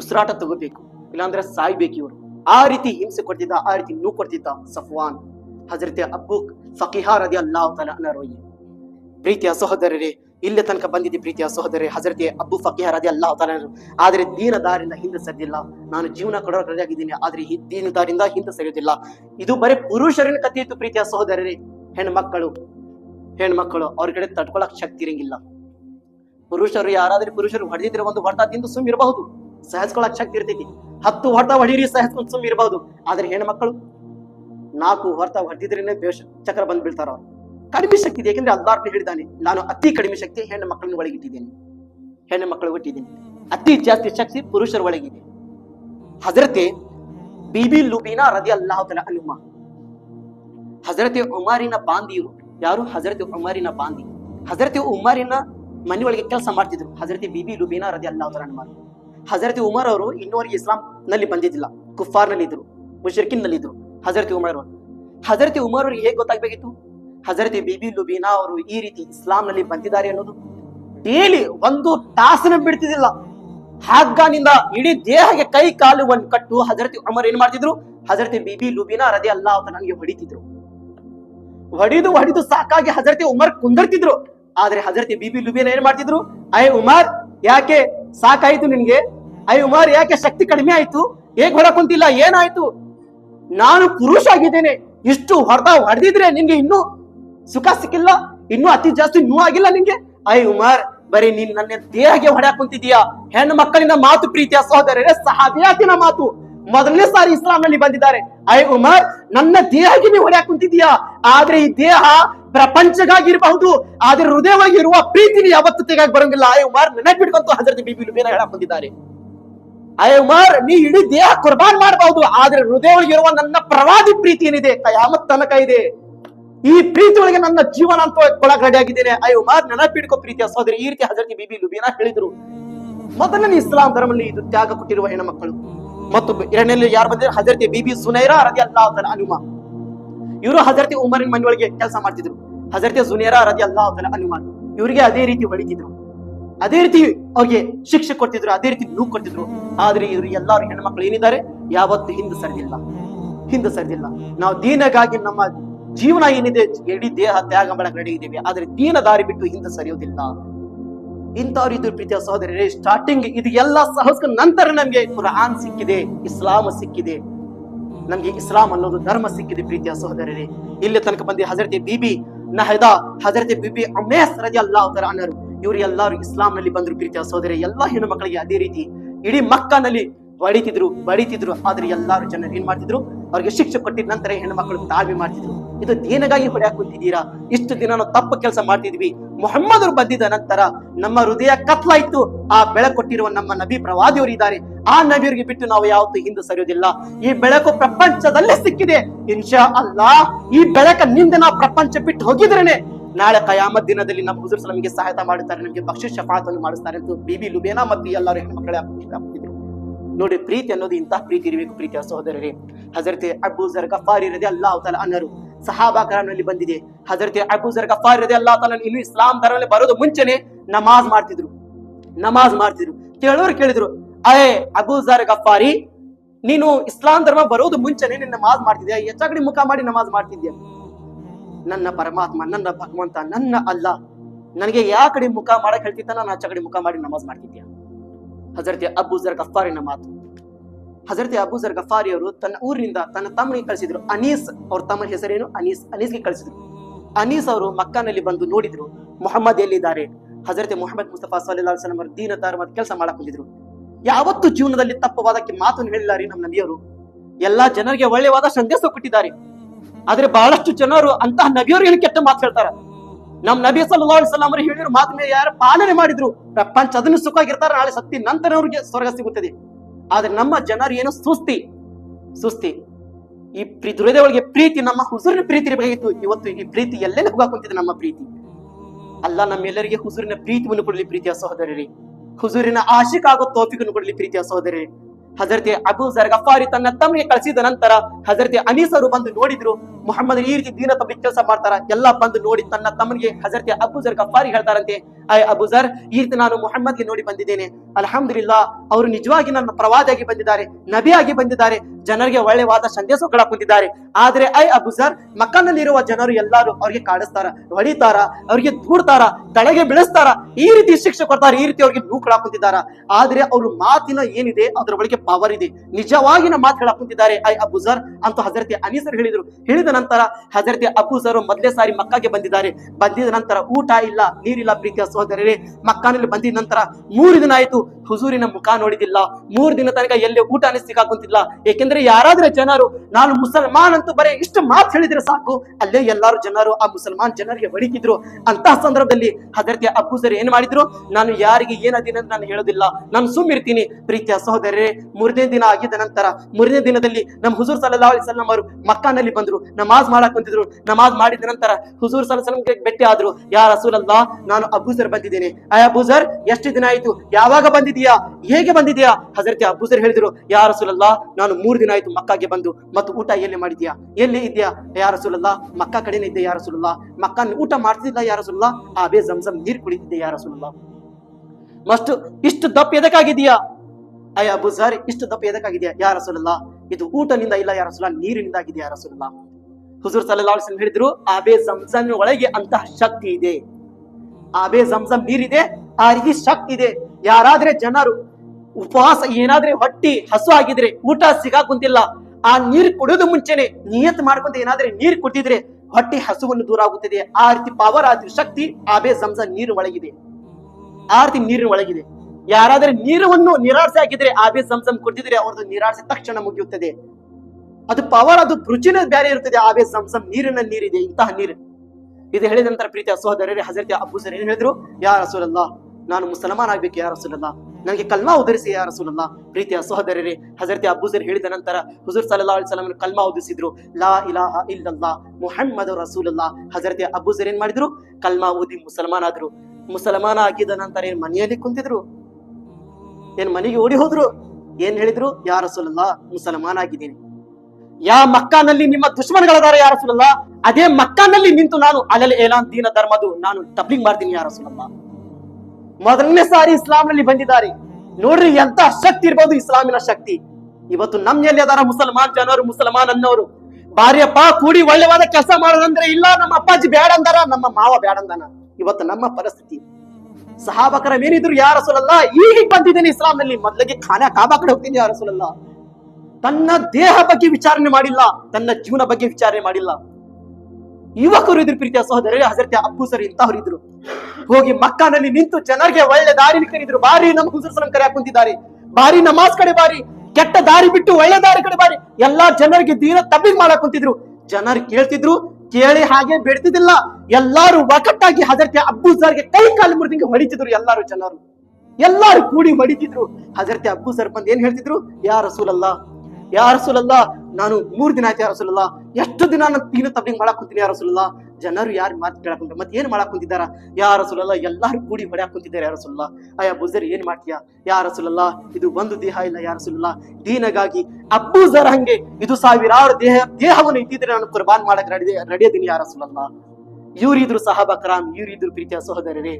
ಉಸಿರಾಟ ತಗೋಬೇಕು, ಇಲ್ಲಾಂದ್ರೆ ಸಾಯ್ಬೇಕು ಇವರು. ಆ ರೀತಿ ಹಿಂಸೆ ಕೊಡ್ತಿದ್ದ, ಆ ರೀತಿ ನೂ ಕೊಡ್ತಿದ್ದ ಸಫವಾನ್. ಹಜರತೆ ಅಬ್ಬು ಫಕಿಹಾ ರದಿ ಅಲ್ಲಾಹ್ ತಲ ಪ್ರೀತಿಯ ಸಹೋದರರೇ ಇಲ್ಲಿ ತನಕ ಬಂದಿದ್ದೆ ಪ್ರೀತಿಯ ಸಹೋದರಿ ಹಜರತಿ ಅಬ್ಬು ಫಕೀಹರ್ ಅದೇ ಅಲ್ಲ ಆದ್ರೆ ದೀನ ದಾರಿಂದ ಹಿಂದೆ ಸರಿದಿಲ್ಲ. ನಾನು ಜೀವನ ಕೊಡೋ ಆದ್ರೆ ಈ ದೀನ ದಾರಿಂದ ಹಿಂದೆ ಸರಿಯೋದಿಲ್ಲ ಇದು ಬರೀ ಪುರುಷರಿನ ಕಥೆ ಇತ್ತು ಪ್ರೀತಿಯ ಸಹೋದರರಿ. ಹೆಣ್ಮಕ್ಕಳು ಹೆಣ್ಮಕ್ಕಳು ಅವ್ರ ಕಡೆ ತಡ್ಕೊಳಕ್ ಶಕ್ತಿ ಇರಂಗಿಲ್ಲ. ಪುರುಷರು ಯಾರಾದ್ರೂ ಪುರುಷರು ಹೊಡೆದಿದ್ರೆ ಒಂದು ಹೊಡೆತ ತಿಂದು ಸುಮ್ ಇರಬಹುದು. ಸಹಸ್ಕೊಳಕ್ಕೆ ಶಕ್ತಿ ಇರ್ತೈತಿ. ಹತ್ತು ಹೊಡೆತ ಹೊಡೀರಿ ಸಹಸ್ಕೊಂಡು ಸುಮ್ ಇರಬಹುದು. ಆದ್ರೆ ಹೆಣ್ಮಕ್ಕಳು ನಾಲ್ಕು ಹೊರತ ಹೊಡೆದಿದ್ರೇನೆ ಬೇಷ ಚಕ್ರ ಬಂದ್ ಬೀಳ್ತಾರ ಅವ್ರು. ಕಡಿಮೆ ಶಕ್ತಿ ಇದೆ. ಯಾಕಂದ್ರೆ ಅಲ್ಲಾರ್ನ ಹೇಳಿದಾನೆ ನಾನು ಅತಿ ಕಡಿಮೆ ಶಕ್ತಿ ಹೆಣ್ಣು ಮಕ್ಕಳನ್ನು ಒಳಗಿಟ್ಟಿದ್ದೇನೆ. ಹೆಣ್ಣು ಮಕ್ಕಳು ಒಟ್ಟಿದ್ದೇನೆ. ಅತಿ ಜಾಸ್ತಿ ಶಕ್ತಿ ಪುರುಷರ ಒಳಗಿದೆ. ಹಜರತೆ ಬಿಬಿ ಲುಬೀನಾ ರದಿ ಅಲ್ಲಾಹ್ ಅನುಮ ಹಜರತೆ ಉಮಾರಿನ ಬಾಂದಿಯು ಯಾರು? ಹಜರತೆ ಉಮಾರಿನ ಬಾಂದಿ ಹಜರತೆ ಉಮಾರಿನ ಮನೆಯೊಳಗೆ ಕೆಲಸ ಮಾಡ್ತಿದ್ರು. ಹಜರತೆ ಬಿಬಿ ಲುಬೀನಾ ರದಿ ಅಲ್ಲಾಹ್ ಅನುಮ ಹಜರತೆ ಉಮರ್ ಅವರು ಇನ್ನೂವರೆಗೆ ಇಸ್ಲಾಂ ನಲ್ಲಿ ಬಂದಿದ್ದಿಲ್ಲ. ಕುಫಾರ್ನಲ್ಲಿ ಇದ್ರು ಮುಷರ್ಕಿನ್ನಲ್ಲಿ ಇದ್ರು ಹಜರತೆ ಉಮರ್ ಅವರು. ಹಜರತೆ ಉಮರ್ ಅವರಿಗೆ ಹೇಗೆ ಗೊತ್ತಾಗಬೇಕಿತ್ತು? ಹಜರತೆ ಬಿಬಿ ಲುಬೀನಾ ಅವರು ಈ ರೀತಿ ಇಸ್ಲಾಂನಲ್ಲಿ ಬಂದಿದ್ದಾರೆ ಅನ್ನೋದು ಡೇಲಿ ಒಂದು ತಾಸನ ಬಿಡ್ತಿದ್ದಿಲ್ಲ. ಹಗ್ಗನಿಂದ ಇಡೀ ದೇಹಕ್ಕೆ ಕೈ ಕಾಲು ಒಂದು ಕಟ್ಟು ಹಜರತಿ ಅಮರ್ ಏನ್ ಮಾಡ್ತಿದ್ರು? ಹಜರತಿ ಬಿಬಿ ಲುಬಿನಾ ರದಿ ಅಲ್ಲ ಅಂತ ನನಗೆ ಹೊಡಿತಿದ್ರು. ಹೊಡಿದು ಹೊಡಿದು ಸಾಕಾಗಿ ಹಜರತಿ ಉಮರ್ ಕುಂದರ್ತಿದ್ರು. ಆದ್ರೆ ಹಜರತಿ ಬಿಬಿ ಲುಬಿನ ಏನ್ ಮಾಡ್ತಿದ್ರು? ಐ ಉಮರ್, ಯಾಕೆ ಸಾಕಾಯ್ತು ನಿನ್ಗೆ? ಐ ಉಮರ್, ಯಾಕೆ ಶಕ್ತಿ ಕಡಿಮೆ ಆಯ್ತು? ಹೇಗ್ ಹೊಡ ಕುಂತಿಲ್ಲ? ಏನಾಯ್ತು? ನಾನು ಪುರುಷ ಆಗಿದ್ದೇನೆ ಇಷ್ಟು ಹೊಡೆದ ಹೊಡೆದಿದ್ರೆ ನಿನ್ಗೆ ಇನ್ನೂ ಸುಖ ಸಿಕ್ಕಿಲ್ಲ, ಇನ್ನೂ ಅತಿ ಜಾಸ್ತಿ ನೋವು ಆಗಿಲ್ಲ ನಿಂಗೆ? ಐ ಉಮರ್, ಬರೀ ನೀನ್ ನನ್ನ ದೇಹಕ್ಕೆ ಹೊಡ್ಯಾಕ್ ಕುಂತಿದೀಯಾ ಹೆಣ್ಣು ಮಕ್ಕಳಿಂದ ಮಾತು ಪ್ರೀತಿಯ ಸಹೋದರರೇ ಸಹಾಬಿಯಾತಿನ ಮಾತು. ಮೊದಲನೇ ಸಾರಿ ಇಸ್ಲಾಂ ನಲ್ಲಿ ಬಂದಿದ್ದಾರೆ. ಐ ಉಮರ್, ನನ್ನ ದೇಹಕ್ಕೆ ನೀವು ಹೊಡ್ಯಾಕ್ ಕುಂತಿದೀಯಾ ಆದ್ರೆ ಈ ದೇಹ ಪ್ರಪಂಚಗಾಗಿರಬಹುದು ಆದ್ರೆ ಹೃದಯವಾಗಿ ಇರುವ ಪ್ರೀತಿನಿ ಯಾವತ್ತು ತೆಗಾಗಿ ಬರಂಗಿಲ್ಲ. ಐ ಉಮರ್ ನೆನಪಿಟ್ಕೊಂತು ಹಜರತ್ ಬಿಬಿ ಲುಬೇನ ಹೇಳಕ್ ಬಂದಿದ್ದಾರೆ. ಐ ಉಮರ್, ನೀ ಇಡೀ ದೇಹ ಕುರ್ಬಾನ್ ಮಾಡಬಹುದು, ಆದ್ರೆ ಹೃದಯವಾಗಿರುವ ನನ್ನ ಪ್ರವಾದಿ ಪ್ರೀತಿ ಏನಿದೆ? ಕಯಾಮತ್ ತನಕ ಇದೆ. ಈ ಪ್ರೀತಿ ಒಳಗೆ ನನ್ನ ಜೀವನ ಅಂತ ಕೊಳಕ್ ರೆಡಿ ಆಗಿದ್ದೇನೆ. ಅಯ್ಯೋ ಮಾರ್ ನೆನಪಿಡ್ಕೋ ಪ್ರೀತಿಯ ಸೋದರಿ ಈ ರೀತಿ ಹಜರತಿ ಬಿಬಿ ಲುಬಿನ ಹೇಳಿದ್ರು. ಮೊದಲನೇ ಇಸ್ಲಾಂ ಧರ್ಮದಲ್ಲಿ ಇದು ತ್ಯಾಗ ಕೊಟ್ಟಿರುವ ಹೆಣ್ಣುಮಕ್ಕಳು ಮತ್ತು ಎರಡನೇ ಯಾರು ಬಂದ್ರೆ? ಹಜರತಿ ಬಿಬಿ ಸುನೈರಾ ರದಿ ಅಲ್ಲಾಹ್ ಅನುಮ ಇವರು ಹಜರತಿ ಉಮರಿನ ಮನೆಯೊಳಗೆ ಕೆಲಸ ಮಾಡ್ತಿದ್ರು. ಹಜರತಿ ಸುನೇರಾ ರದಿ ಅಲ್ಲಾಹ್ ಅನುಮ ಇವರಿಗೆ ಅದೇ ರೀತಿ ಹೊಡಿತಿದ್ರು ಅದೇ ರೀತಿ ಅವ್ರಿಗೆ ಶಿಕ್ಷೆ ಕೊಡ್ತಿದ್ರು, ಅದೇ ರೀತಿ ನೂ ಕೊಡ್ತಿದ್ರು. ಆದ್ರೆ ಇವರು ಎಲ್ಲಾರು ಹೆಣ್ಮಕ್ಳು ಏನಿದ್ದಾರೆ? ಯಾವತ್ತು ಹಿಂದೆ ಸರಿದಿಲ್ಲ. ಹಿಂದೆ ಸರಿದಿಲ್ಲ. ನಾವು ದೀನಗಾಗಿ ನಮ್ಮ ಜೀವನ ಏನಿದೆ? ಇಡೀ ದೇಹ ತ್ಯಾಗ ಮಾಡಕ್ಕೆ ರೆಡಿ ಇದ್ದೀವಿ ಆದ್ರೆ ದೀನ ದಾರಿ ಬಿಟ್ಟು ಹಿಂದೆ ಸರಿಯೋದಿಲ್ಲ. ಇಂಥವ್ರು ಇದು ಪ್ರೀತಿಯ ಸಹೋದರರೇ ಸ್ಟಾರ್ಟಿಂಗ್ ಇದು ಎಲ್ಲ ಸಹಸ್ಕ ನಂತರ ನಮ್ಗೆ ಕುರಾನ್ ಸಿಕ್ಕಿದೆ ಇಸ್ಲಾಂ ಸಿಕ್ಕಿದೆ. ನಮ್ಗೆ ಇಸ್ಲಾಂ ಅನ್ನೋದು ಧರ್ಮ ಸಿಕ್ಕಿದೆ ಪ್ರೀತಿಯ ಸಹೋದರರೇ ಇಲ್ಲಿ ತನಕ ಬಂದಿ ಹಜರತೆ ಬಿಬಿ ನಹದ, ಹಜರತೆ ಬಿಬಿ ಅಮೇಸ್ ರಜಿ ಅಲ್ಲಾ ತರ ಅನ್ನರು ಇವರು ಎಲ್ಲಾರು ಇಸ್ಲಾಂ ನಲ್ಲಿ ಬಂದ್ರು ಪ್ರೀತಿಯ ಸಹೋದರಿ ಎಲ್ಲಾ ಹೆಣ್ಣು ಮಕ್ಕಳಿಗೆ ಅದೇ ರೀತಿ. ಇಡೀ ಮಕ್ಕನಲ್ಲಿ ಹೊಡಿತಿದ್ರು ಬಡಿತಿದ್ರು. ಆದ್ರೆ ಎಲ್ಲಾರು ಜನರು ಏನ್ ಮಾಡ್ತಿದ್ರು? ಅವ್ರಿಗೆ ಶಿಕ್ಷೆ ಕೊಟ್ಟಿದ ನಂತರ ಹೆಣ್ಣು ಮಕ್ಕಳು ತಾಳ್ಮೆ ಮಾಡ್ತಿದ್ರು. ಇದು ದೇನಗಾಗಿ ಹೊಡ್ಯಾಕ್ ಕುಂತಿದ್ದೀರಾ? ಇಷ್ಟು ದಿನ ನಾವು ತಪ್ಪು ಕೆಲಸ ಮಾಡ್ತಿದ್ವಿ. ಮೊಹಮ್ಮದರು ಬಂದಿದ ನಂತರ ನಮ್ಮ ಹೃದಯ ಕತ್ಲಾಯ್ತು. ಆ ಬೆಳಕು ಕೊಟ್ಟಿರುವ ನಮ್ಮ ನಬಿ ಪ್ರವಾದಿಯವರು ಇದ್ದಾರೆ. ಆ ನಬಿಯವರಿಗೆ ಬಿಟ್ಟು ನಾವು ಯಾವತ್ತೂ ಹಿಂದೆ ಸರಿಯೋದಿಲ್ಲ. ಈ ಬೆಳಕು ಪ್ರಪಂಚದಲ್ಲೇ ಸಿಕ್ಕಿದೆ. ಇನ್ಶಾ ಅಲ್ಲಾ, ಈ ಬೆಳಕ ನಿಂದ ನಾವು ಪ್ರಪಂಚ ಬಿಟ್ಟು ಹೋಗಿದ್ರೇನೆ. ನಾಳೆ ಕಯಾಮತ್ ದಿನದಲ್ಲಿ ನಮ್ಮ ಹುಜುರ್ ನಮಗೆ ಸಹಾಯ ಮಾಡುತ್ತಾರೆ, ನಮಗೆ ಬಕ್ಷಿ ಶಫಾತನ್ನು ಮಾಡಿಸ್ತಾರೆ ಅಂತ ಬಿಬಿ ಲುಬೇನಾ ಮತ್ತು ಎಲ್ಲರೂ ಹೆಣ್ಮಕ್ಕಳೇ ಹಾಕಿದ್ರು ನೋಡಿ, ಪ್ರೀತಿ ಅನ್ನೋದು ಇಂತಹ ಪ್ರೀತಿ ಇರಬೇಕು, ಪ್ರೀತಿಯ ಸಹೋದರರೇ. ಹಜರತೆ ಅಬೂಜರ್ ಗಫಾರ್ ಇರದೆ ಅಲ್ಲಾ ತಾಲ ಅನ್ನರು ಸಹಾಬಾ ಬಂದಿದೆ. ಹಜರತೆ ಅಬೂಜರ್ ಗಫಾರ್ ಇರದೆ ಅಲ್ಲಾ ತಾಲ ಇನ್ನು ಇಸ್ಲಾಂ ಧರ್ಮದಲ್ಲಿ ಬರೋದು ಮುಂಚೆನೆ ನಮಾಜ್ ಮಾಡ್ತಿದ್ರು. ನಮಾಜ್ ಮಾಡ್ತಿದ್ರು. ಕೇಳೋರು ಕೇಳಿದ್ರು ಅಯೇ ಅಬೂಜರ್ ಗಫಾರಿ, ನೀನು ಇಸ್ಲಾಂ ಧರ್ಮ ಬರೋದು ಮುಂಚೆನೆ ನಿನ್ನ ನಮಾಜ್ ಮಾಡ್ತಿದ್ಯಾ? ಹೆಚ್ಚಾಗಡಿ ಮುಖ ಮಾಡಿ ನಮಾಜ್ ಮಾಡ್ತಿದ್ಯಾ? ನನ್ನ ಪರಮಾತ್ಮ, ನನ್ನ ಭಗವಂತ, ನನ್ನ ಅಲ್ಲ ನನಗೆ ಯಾ ಕಡೆ ಮುಖ ಮಾಡಕ್ ಹೇಳ್ತಿದ್ದ ನಾನು ಆಚೆ ಕಡೆ ಮುಖ ಮಾಡಿ ನಮಾಜ್ ಮಾಡ್ತಿದ್ಯಾ? ಹಜರತೆ ಅಬೂಜರ್ ಗಫಾರಿನ ಮಾತು. ಹಜರತೆ ಅಬೂಜರ್ ಗಫಾರಿ ಅವರು ತನ್ನ ಊರಿನಿಂದ ತನ್ನ ತಮ್ಮನಿಗೆ ಕಳಿಸಿದ್ರು ಅನೀಸ್. ಅವ್ರ ತಮ್ಮನ ಹೆಸರೇನು? ಅನೀಸ್. ಅನೀಸ್ಗೆ ಕಳಿಸಿದ್ರು. ಅನೀಸ್ ಅವರು ಮಕ್ಕಾನಲ್ಲಿ ಬಂದು ನೋಡಿದ್ರು ಮೊಹಮ್ಮದ್ ಎಲ್ಲಿದ್ದಾರೆ? ಹಜರತೆ ಮೊಹಮ್ಮದ್ ಮುಸ್ತಫಾ ವಸಲಂ ಅವರು ದೀನ ಮತ್ತು ಕೆಲಸ ಮಾಡಕ್ ಬಂದಿದ್ರು. ಯಾವತ್ತು ಜೀವನದಲ್ಲಿ ತಪ್ಪವಾದಕ್ಕೆ ಮಾತನ್ನು ಹೇಳಿದ್ದಾರೆ ನಮ್ಮ ನಬಿಯವರು. ಎಲ್ಲಾ ಜನರಿಗೆ ಒಳ್ಳೆಯವಾದ ಸಂದೇಶ ಕೊಟ್ಟಿದ್ದಾರೆ. ಆದ್ರೆ ಬಹಳಷ್ಟು ಜನರು ಅಂತಹ ನಬಿಯವರು ಏನು ಕೆಟ್ಟ ಮಾತು ಹೇಳ್ತಾರ? ನಮ್ ನಬಿ ಸಲ್ಲಾ ಅಲಿಸ್ಲಾಂ ಅವರು ಹೇಳಿರೋ ಮಾತು ಮೇಲೆ ಯಾರು ಪಾಲನೆ ಮಾಡಿದ್ರು, ಪ್ರಪಂಚ ಅದನ್ನು ಸುಖವಾಗಿರ್ತಾರೆ, ನಾಳೆ ಸತ್ತಿ ನಂತರ ಅವ್ರಿಗೆ ಸ್ವರ್ಗ ಸಿಗುತ್ತದೆ. ಆದ್ರೆ ನಮ್ಮ ಜನರು ಏನು ಸುಸ್ತಿ? ಸುಸ್ತಿ. ಈ ಪ್ರೀತಿ ಹೃದಯ ಪ್ರೀತಿ, ನಮ್ಮ ಹುಸುರಿನ ಪ್ರೀತಿ ಇರಬೇಕಾಗಿತ್ತು ಇವತ್ತು ಈ ಪ್ರೀತಿ ಎಲ್ಲೆಲ್ಲ ಹೋಗಾಕೊಂತಿದೆ ನಮ್ಮ ಪ್ರೀತಿ? ಅಲ್ಲ ನಮ್ಮೆಲ್ಲರಿಗೆ ಹುಸುರಿನ ಪ್ರೀತಿಯನ್ನು ಕೊಡಲಿ ಪ್ರೀತಿಯ ಸಹೋದರಿ ಹುಸುರಿನ ಆಶಿಕ ಆಗೋ ತೋಪಿಕನ್ನು ಕೊಡಲಿ ಪ್ರೀತಿಯ ಸಹೋದರರೇ. ಹಜರತೆ ಅಬು ಜರ್ ಗಫಾರಿ ತನ್ನ ತಮ್ಮಿಗೆ ಕಳಿಸಿದ ನಂತರ ಹಜರತೆ ಅನೀಸರು ಬಂದು ನೋಡಿದ್ರು, ಮೊಹಮ್ಮದ್ ಈ ರೀತಿ ದೀನ ತಮ್ಮ ಕೆಲಸ ಮಾಡ್ತಾರ? ಎಲ್ಲ ಬಂದು ನೋಡಿ ತನ್ನ ತಮ್ಮನಿಗೆ ಹಜರತೆ ಸರ್ ಗಫಾರಿ ಹೇಳ್ತಾರಂತೆ ಅಬು ಸರ್ ಈ ರೀತಿ ನಾನು ಮೊಹಮ್ಮದ್ಗೆ ನೋಡಿ ಬಂದಿದ್ದೇನೆ. ಅಲ್ಹಮ್ದುಲಿಲ್ಲಾ, ಅವರು ನಿಜವಾಗಿ ನನ್ನ ಪ್ರವಾದಿಯಾಗಿ ಬಂದಿದ್ದಾರೆ, ನಬಿಯಾಗಿ ಬಂದಿದ್ದಾರೆ, ಜನರಿಗೆ ಒಳ್ಳೆಯವಾದ ಸಂದೇಶ ಕೊಡಕೊಂಡಿದ್ದಾರೆ ಆದ್ರೆ, ಐ ಅಬುಜರ್ ಮಕ್ಕನಲ್ಲಿರುವ ಜನರು ಎಲ್ಲರೂ ಅವ್ರಿಗೆ ಕಾಡಿಸ್ತಾರ, ಹೊಡಿತಾರ, ಅವ್ರಿಗೆ ದೂಡ್ತಾರ, ತಲೆಗೆ ಬೆಳೆಸ್ತಾರ, ಈ ರೀತಿ ಶಿಕ್ಷೆ ಕೊಡ್ತಾರ, ಈ ರೀತಿ ಅವ್ರಿಗೆ ನೂಕಳ ಕೊಡಾಕುಂತಿದ್ದಾರ ಆದ್ರೆ, ಅವ್ರ ಮಾತಿನ ಏನಿದೆ, ಅದ್ರ ಒಳಗೆ ಪವರ್ ಇದೆ. ನಿಜವಾಗಿನ ಮಾತು ಹೇಳಾಕುಂತಿದ್ದಾರೆ ಐ ಅಬುಜರ್ ಅಂತ ಹಜರತೆ ಅನೀಸರ್ ಹೇಳಿದ್ರು. ಹೇಳಿದ ನಂತರ ಹಜರತೆ ಅಬೂಜರ್ ಮೊದಲೇ ಸಾರಿ ಮಕ್ಕಾಗೆ ಬಂದಿದ್ದಾರೆ. ಬಂದಿದ ನಂತರ ಊಟ ಇಲ್ಲ, ನೀರಿಲ್ಲ ಪ್ರೀತಿಯ ಸಹೋದರರೇ, ಮಕ್ಕಾನಲ್ಲಿ ಬಂದಿದ ನಂತರ ಮೂರು ದಿನ ಆಯ್ತು ಹುಜೂರಿನ ಮುಖ ನೋಡಿದಿಲ್ಲ. ಮೂರ್ ದಿನ ತನಕ ಎಲ್ಲಿ ಊಟ ಸಿಕ್ಕಾಕೊಂತಿಲ್ಲ ಏಕೆಂದ್ರೆ ಯಾರಾದ್ರೆ ಜನರು, ನಾನು ಮುಸಲ್ಮಾನ್ ಅಂತೂ ಬರೀ ಇಷ್ಟು ಮಾತು ಹೇಳಿದ್ರೆ ಸಾಕು. ಅಲ್ಲೇ ಎಲ್ಲಾರು ಜನರು ಆ ಮುಸಲ್ಮಾನ್ ಜನರಿಗೆ ಹೊಡಿತಿದ್ರು. ಅಂತಹ ಸಂದರ್ಭದಲ್ಲಿ ಅದಕ್ಕೆ ಅಬ್ಬು ಸರ್ ಏನ್ ಮಾಡಿದ್ರು? ನಾನು ಯಾರಿಗೆ ಏನದಿನ ಅಂತ ನಾನು ಹೇಳೋದಿಲ್ಲ. ನಾನು ಸುಮ್ಮಿರ್ತೀನಿ ಪ್ರೀತಿಯ ಸಹೋದರರೇ, ಮೂರನೇ ದಿನ ಆಗಿದ ನಂತರ, ಮೂರನೇ ದಿನದಲ್ಲಿ ನಮ್ಮ ಹುಜೂರ್ ಸಲ್ಲಾ ಅಲಿಸಲ್ಲಂ ಅವರು ಮಕ್ಕಾನಲ್ಲಿ ಬಂದ್ರು. ನಮಾಜ್ ಮಾಡಕ್ ಬಂದಿದ್ರು ನಮಾಜ್ ಮಾಡಿದ ನಂತರ ಹುಜೂರ್ ಸಲಸಲಂಗೆ ಭೇಟಿ ಆದ್ರು ಯಾರ ರಸೂಲಲ್ಲ ನಾನು ಅಬ್ಬುಸರ್ ಬಂದಿದ್ದೇನೆ. ಅಯ್ಯ ಅಬ್ಬುಝರ್ ಎಷ್ಟು ದಿನ ಆಯ್ತು? ಯಾವಾಗ ಬಂದಿದೀಯಾ ಹೇಗೆ ಬಂದಿದೆಯಾ ಹಜರತಿ ಅಬ್ಬುಸರ್ ಹೇಳಿದ್ರು ಯಾರ ಸುಲಲ್ಲ ನಾನು ಮೂರು ದಿನ ಆಯ್ತು ಮಕ್ಕಾಗೆ ಬಂದು ಮತ್ತು ಊಟ ಎಲ್ಲಿ ಮಾಡಿದ್ಯಾ ಎಲ್ಲಿ ಇದೆಯಾ ಯಾರ ಸುಲಲ್ಲ ಮಕ್ಕಾ ಕಡೆನೇ ಇದ್ದೆ ಯಾರ ಸುಲಲ್ಲ ಮಕ್ಕ ಊಟ ಮಾಡ್ತಿದ್ದಿಲ್ಲ ಯಾರ ಸುಲಲ್ಲ ಆ ಬೇ ಜಮ್ ನೀರು ಕುಡಿತಿದ್ದೆ ಯಾರ ಸುಲಲ್ಲ ಮಸ್ತು, ಇಷ್ಟು ದಪ್ಪ ಎದಕ್ಕಾಗಿದೆಯಾ ಅಯ್ಯ ಅಬ್ಬು ಸರ್ ಇಷ್ಟು ದಪ್ಪ ಎದಕ್ಕಾಗಿದೆಯಾ ಯಾ ಸುಲಲ್ಲ ಇದು ಊಟನಿಂದ ಇಲ್ಲ ಯಾರ ಸುಲ ಆಗಿದೆ ಯಾ ರಸೂಲಲ್ಲ? ಹುಜೂರ್ ವಸಲ್ಲಂ ಹೇಳಿದ್ರು ಆಬೆ ಜಮ್ಜಮ್ ಒಳಗೆ ಅಂತಹ ಶಕ್ತಿ ಇದೆ. ಆಬೆ ಜಮ್ಜಮ್ ನೀರಿದೆ, ಆ ರೀತಿ ಶಕ್ತಿ ಇದೆ. ಯಾರಾದ್ರೆ ಜನರು ಉಪವಾಸ ಏನಾದ್ರೆ ಹೊಟ್ಟಿ ಹಸು ಆಗಿದ್ರೆ ಊಟ ಸಿಗಾಕುಂತಿಲ್ಲ, ಆ ನೀರ್ ಕುಡಿಯೋದು ಮುಂಚೆನೆ ನಿಯತ್ ಮಾಡ್ಕೊಂತ ಏನಾದ್ರೆ ನೀರ್ ಕುಟ್ಟಿದ್ರೆ ಹೊಟ್ಟಿ ಹಸುವನ್ನು ದೂರ ಆಗುತ್ತದೆ. ಆ ರೀತಿ ಪವರ್ ಆ ಶಕ್ತಿ ಆಬೆ ಸಂಸ ನೀರು ಒಳಗಿದೆ. ಆ ರೀತಿ ನೀರಿನ ಒಳಗಿದೆ. ಯಾರಾದ್ರೆ ನೀರವನ್ನು ನಿರಾಸೆ ಆಗಿದ್ರೆ ಆಬೆ ಸಂಸಂ ಕುಡಿದ್ರೆ ಅವ್ರದ್ದು ನಿರಾಸೆ ತಕ್ಷಣ ಮುಗಿಯುತ್ತದೆ. ಅದು ಪವರ್ ಅದು ರುಚಿನ ಬೇರೆ ಇರುತ್ತದೆ ಆಬೆ ಸಂಸಂ ನೀರಿನ ನೀರಿದೆ, ಇಂತಹ ನೀರು. ಇದು ಹೇಳಿದ ನಂತರ ಪ್ರೀತಿ ಸಹೋದರರೇ, ಹಜರತಿ ಅಬ್ಬು ಸರ್ ಏನ್ ಹೇಳಿದ್ರು? ಯಾ ರಸೂಲಲ್ಲ ನಾನು ಮುಸಲ್ಮಾನ್ ಆಗ್ಬೇಕು ಯಾರ ಸುಲಲ್ಲ ನನಗೆ ಕಲ್ಮಾ ಉದರಿಸಿ ಯಾರ ಸುಲಲ್ಲ ಪ್ರೀತಿಯ ಸಹೋದರರೇ, ಹಜರತಿ ಅಬ್ಬುಸರ್ ಹೇಳಿದ ನಂತರ ಹುಜೂರ್ ಸಲ್ಲಾ ಸಲಾಮ್ ಕಲ್ಮಾ ಉದಿಸಿದ್ರು ಲಾ ಇಲಾಹ ಇಲ್ಲಲ್ಲಾ, ಮುಹಮ್ಮದ್ ರಸೂಲಲ್ಲ. ಹಜರತಿ ಅಬ್ಬುಸರ್ ಏನ್ ಮಾಡಿದ್ರು? ಕಲ್ಮಾ ಓದಿ ಮುಸಲ್ಮಾನ್ ಆದ್ರು. ಮುಸಲ್ಮಾನ ಆಗಿದ ನಂತರ ಏನ್ ಮನೆಯಲ್ಲಿ ಕುಂತಿದ್ರು? ಏನ್ ಮನೆಗೆ ಓಡಿ ಹೋದ್ರು? ಏನ್ ಹೇಳಿದ್ರು? ಯಾರ ಸುಲಲ್ಲ ಮುಸಲ್ಮಾನ್ ಆಗಿದ್ದೀನಿ. ಯಾ ಮಕ್ಕಾನಲ್ಲಿ ನಿಮ್ಮ ದುಶ್ಮನ್ಗಳದಾರ ಯಾರ ಸುಲಲ್ಲ ಅದೇ ಮಕ್ಕಾನಲ್ಲಿ ನಿಂತು ನಾನು ಅಲಲ್ ಏಲಾನ್ ದೀನ ಧರ್ಮದು ನಾನು ತಬ್ಲಿಂಗ್ ಮಾಡ್ತೀನಿ ಯಾರ ರಸೂಲಲ್ಲ. ಮೊದಲನೇ ಸಾರಿ ಇಸ್ಲಾಂನಲ್ಲಿ ಬಂದಿದ್ದಾರೆ. ನೋಡ್ರಿ ಎಂತ ಶಕ್ತಿ ಇರ್ಬೋದು ಇಸ್ಲಾಮಿನ ಶಕ್ತಿ. ಇವತ್ತು ನಮ್ಮಲ್ಲಿ ಅದಾರ ಮುಸಲ್ಮಾನ್ ಜನರು, ಮುಸಲ್ಮಾನ್ ಅನ್ನೋರು. ಬಾರಿಯಪ್ಪ ಕೂಡಿ ಒಳ್ಳೆವಾದ ಕೆಲಸ ಮಾಡೋದಂದ್ರೆ ಇಲ್ಲ, ನಮ್ಮ ಅಪ್ಪಾಜಿ ಬೇಡ ಅಂದಾರ, ನಮ್ಮ ಮಾವ ಬೇಡ ಅಂದಾನ. ಇವತ್ತು ನಮ್ಮ ಪರಿಸ್ಥಿತಿ. ಸಹಾಬಕರ ಏನಿದ್ರು ಯಾರ ಸುಲಲ್ಲ ಈಗ ಬಂದಿದ್ದೇನೆ ಇಸ್ಲಾಂನಲ್ಲಿ, ಮೊದಲಿಗೆ ಖಾನ ಕಾಬಾ ಕಡೆ ಹೋಗ್ತೀನಿ ಯಾರ ಸುಲಲ್ಲ ತನ್ನ ದೇಹ ಬಗ್ಗೆ ವಿಚಾರಣೆ ಮಾಡಿಲ್ಲ, ತನ್ನ ಜೀವನ ಬಗ್ಗೆ ವಿಚಾರಣೆ ಮಾಡಿಲ್ಲ. ಯುವಕರು ಇದ್ರು ಪ್ರೀತಿಯ ಸಹೋದರರೇ, ಹಜರತೆ ಅಪ್ಪು ಸರ್ ಇದ್ರು. ಹೋಗಿ ಮಕ್ಕಾನಲ್ಲಿ ನಿಂತು ಜನರಿಗೆ ಒಳ್ಳೆ ದಾರಿ ಕರೀದ್ರು. ಬಾರಿ ನಮ್ಮ ಹುಜೂರ್ ಸಲಂ ಕರೆ ಕುಂತಿದ್ದಾರೆ. ಬಾರಿ ನಮಾಜ್ ಕಡೆ ಬಾರಿ, ಕೆಟ್ಟ ದಾರಿ ಬಿಟ್ಟು ಒಳ್ಳೆ ದಾರಿ ಕಡೆ ಬಾರಿ. ಎಲ್ಲಾ ಜನರಿಗೆ ದೀನ ತಬ್ಬಿಗ್ ಮಾಡಕ್ ಕುಂತಿದ್ರು. ಜನರು ಕೇಳ್ತಿದ್ರು, ಕೇಳಿ ಹಾಗೆ ಬಿಡ್ತಿದ್ದಿಲ್ಲ. ಎಲ್ಲಾರು ಒಕಟ್ಟಾಗಿ ಹಜರತೆ ಅಬ್ಬು ಸರ್ಗೆ ಕೈ ಕಾಲು ಮುರಿದಂಗೆ ಹೊಡಿತಿದ್ರು ಎಲ್ಲಾರು ಜನರು. ಎಲ್ಲಾರು ಕೂಡಿ ಹೊಡಿತಿದ್ರು. ಹಜರತೆ ಅಬ್ಬು ಸರ್ ಬಂದ್ ಏನ್ ಹೇಳ್ತಿದ್ರು? ಯಾರ ಸೂಲಲ್ಲ ಯಾರ ಸೂಲಲ್ಲ ನಾನು ಮೂರ್ ದಿನ ಆಯ್ತು ಯಾರ ಸೂಲಲ್ಲ ಎಷ್ಟು ದಿನ ನಾನು ತೀನ ತಬ್ಬಿಂಗ್ ಮಾಡಕ್ ಕುಂತೀನಿ ಯಾ ರಸೂಲಲ್ಲ ಜನರು ಯಾರು ಮಾತು ಕೇಳಕೊಂಡ್ರೆ ಮತ್ತೆ ಏನು ಮಾಡಕ್ ಕುಂತಿದಾರ ಯಾರ ಸುಲಲ್ಲ ಎಲ್ಲಾರು ಕೂಡಿ ಹೊಡ್ಯಾಕ್ ಕುಂತಿದ್ದಾರೆ ಯಾರ ಸುಲ್ಲ ಅಯ್ಯ ಬುಜರ್ ಏನ್ ಮಾಡ್ತೀಯಾ? ಯಾರ ಸುಲಲ್ಲ ಇದು ಒಂದು ದೇಹ ಇಲ್ಲ ಯಾರ ಸುಲ್ಲ ದೀನಗಾಗಿ ಅಬ್ಬೂಜರ್ ಹಂಗೆ, ಇದು ಸಾವಿರಾರು ದೇಹ, ದೇಹವನ್ನು ಇಟ್ಟಿದ್ರೆ ನಾನು ಕುರ್ಬಾನ್ ಮಾಡಕ್ ನಡೆದೇ, ನಡೆಯೋದಿನಿ ಯಾರ ಸುಲಲ್ಲ ಇವ್ರಿದ್ರು ಸಹಾಬ ಕರಾಮ್, ಇವ್ರಿದ್ರು ಪ್ರೀತಿಯ ಸಹೋದರರೇ.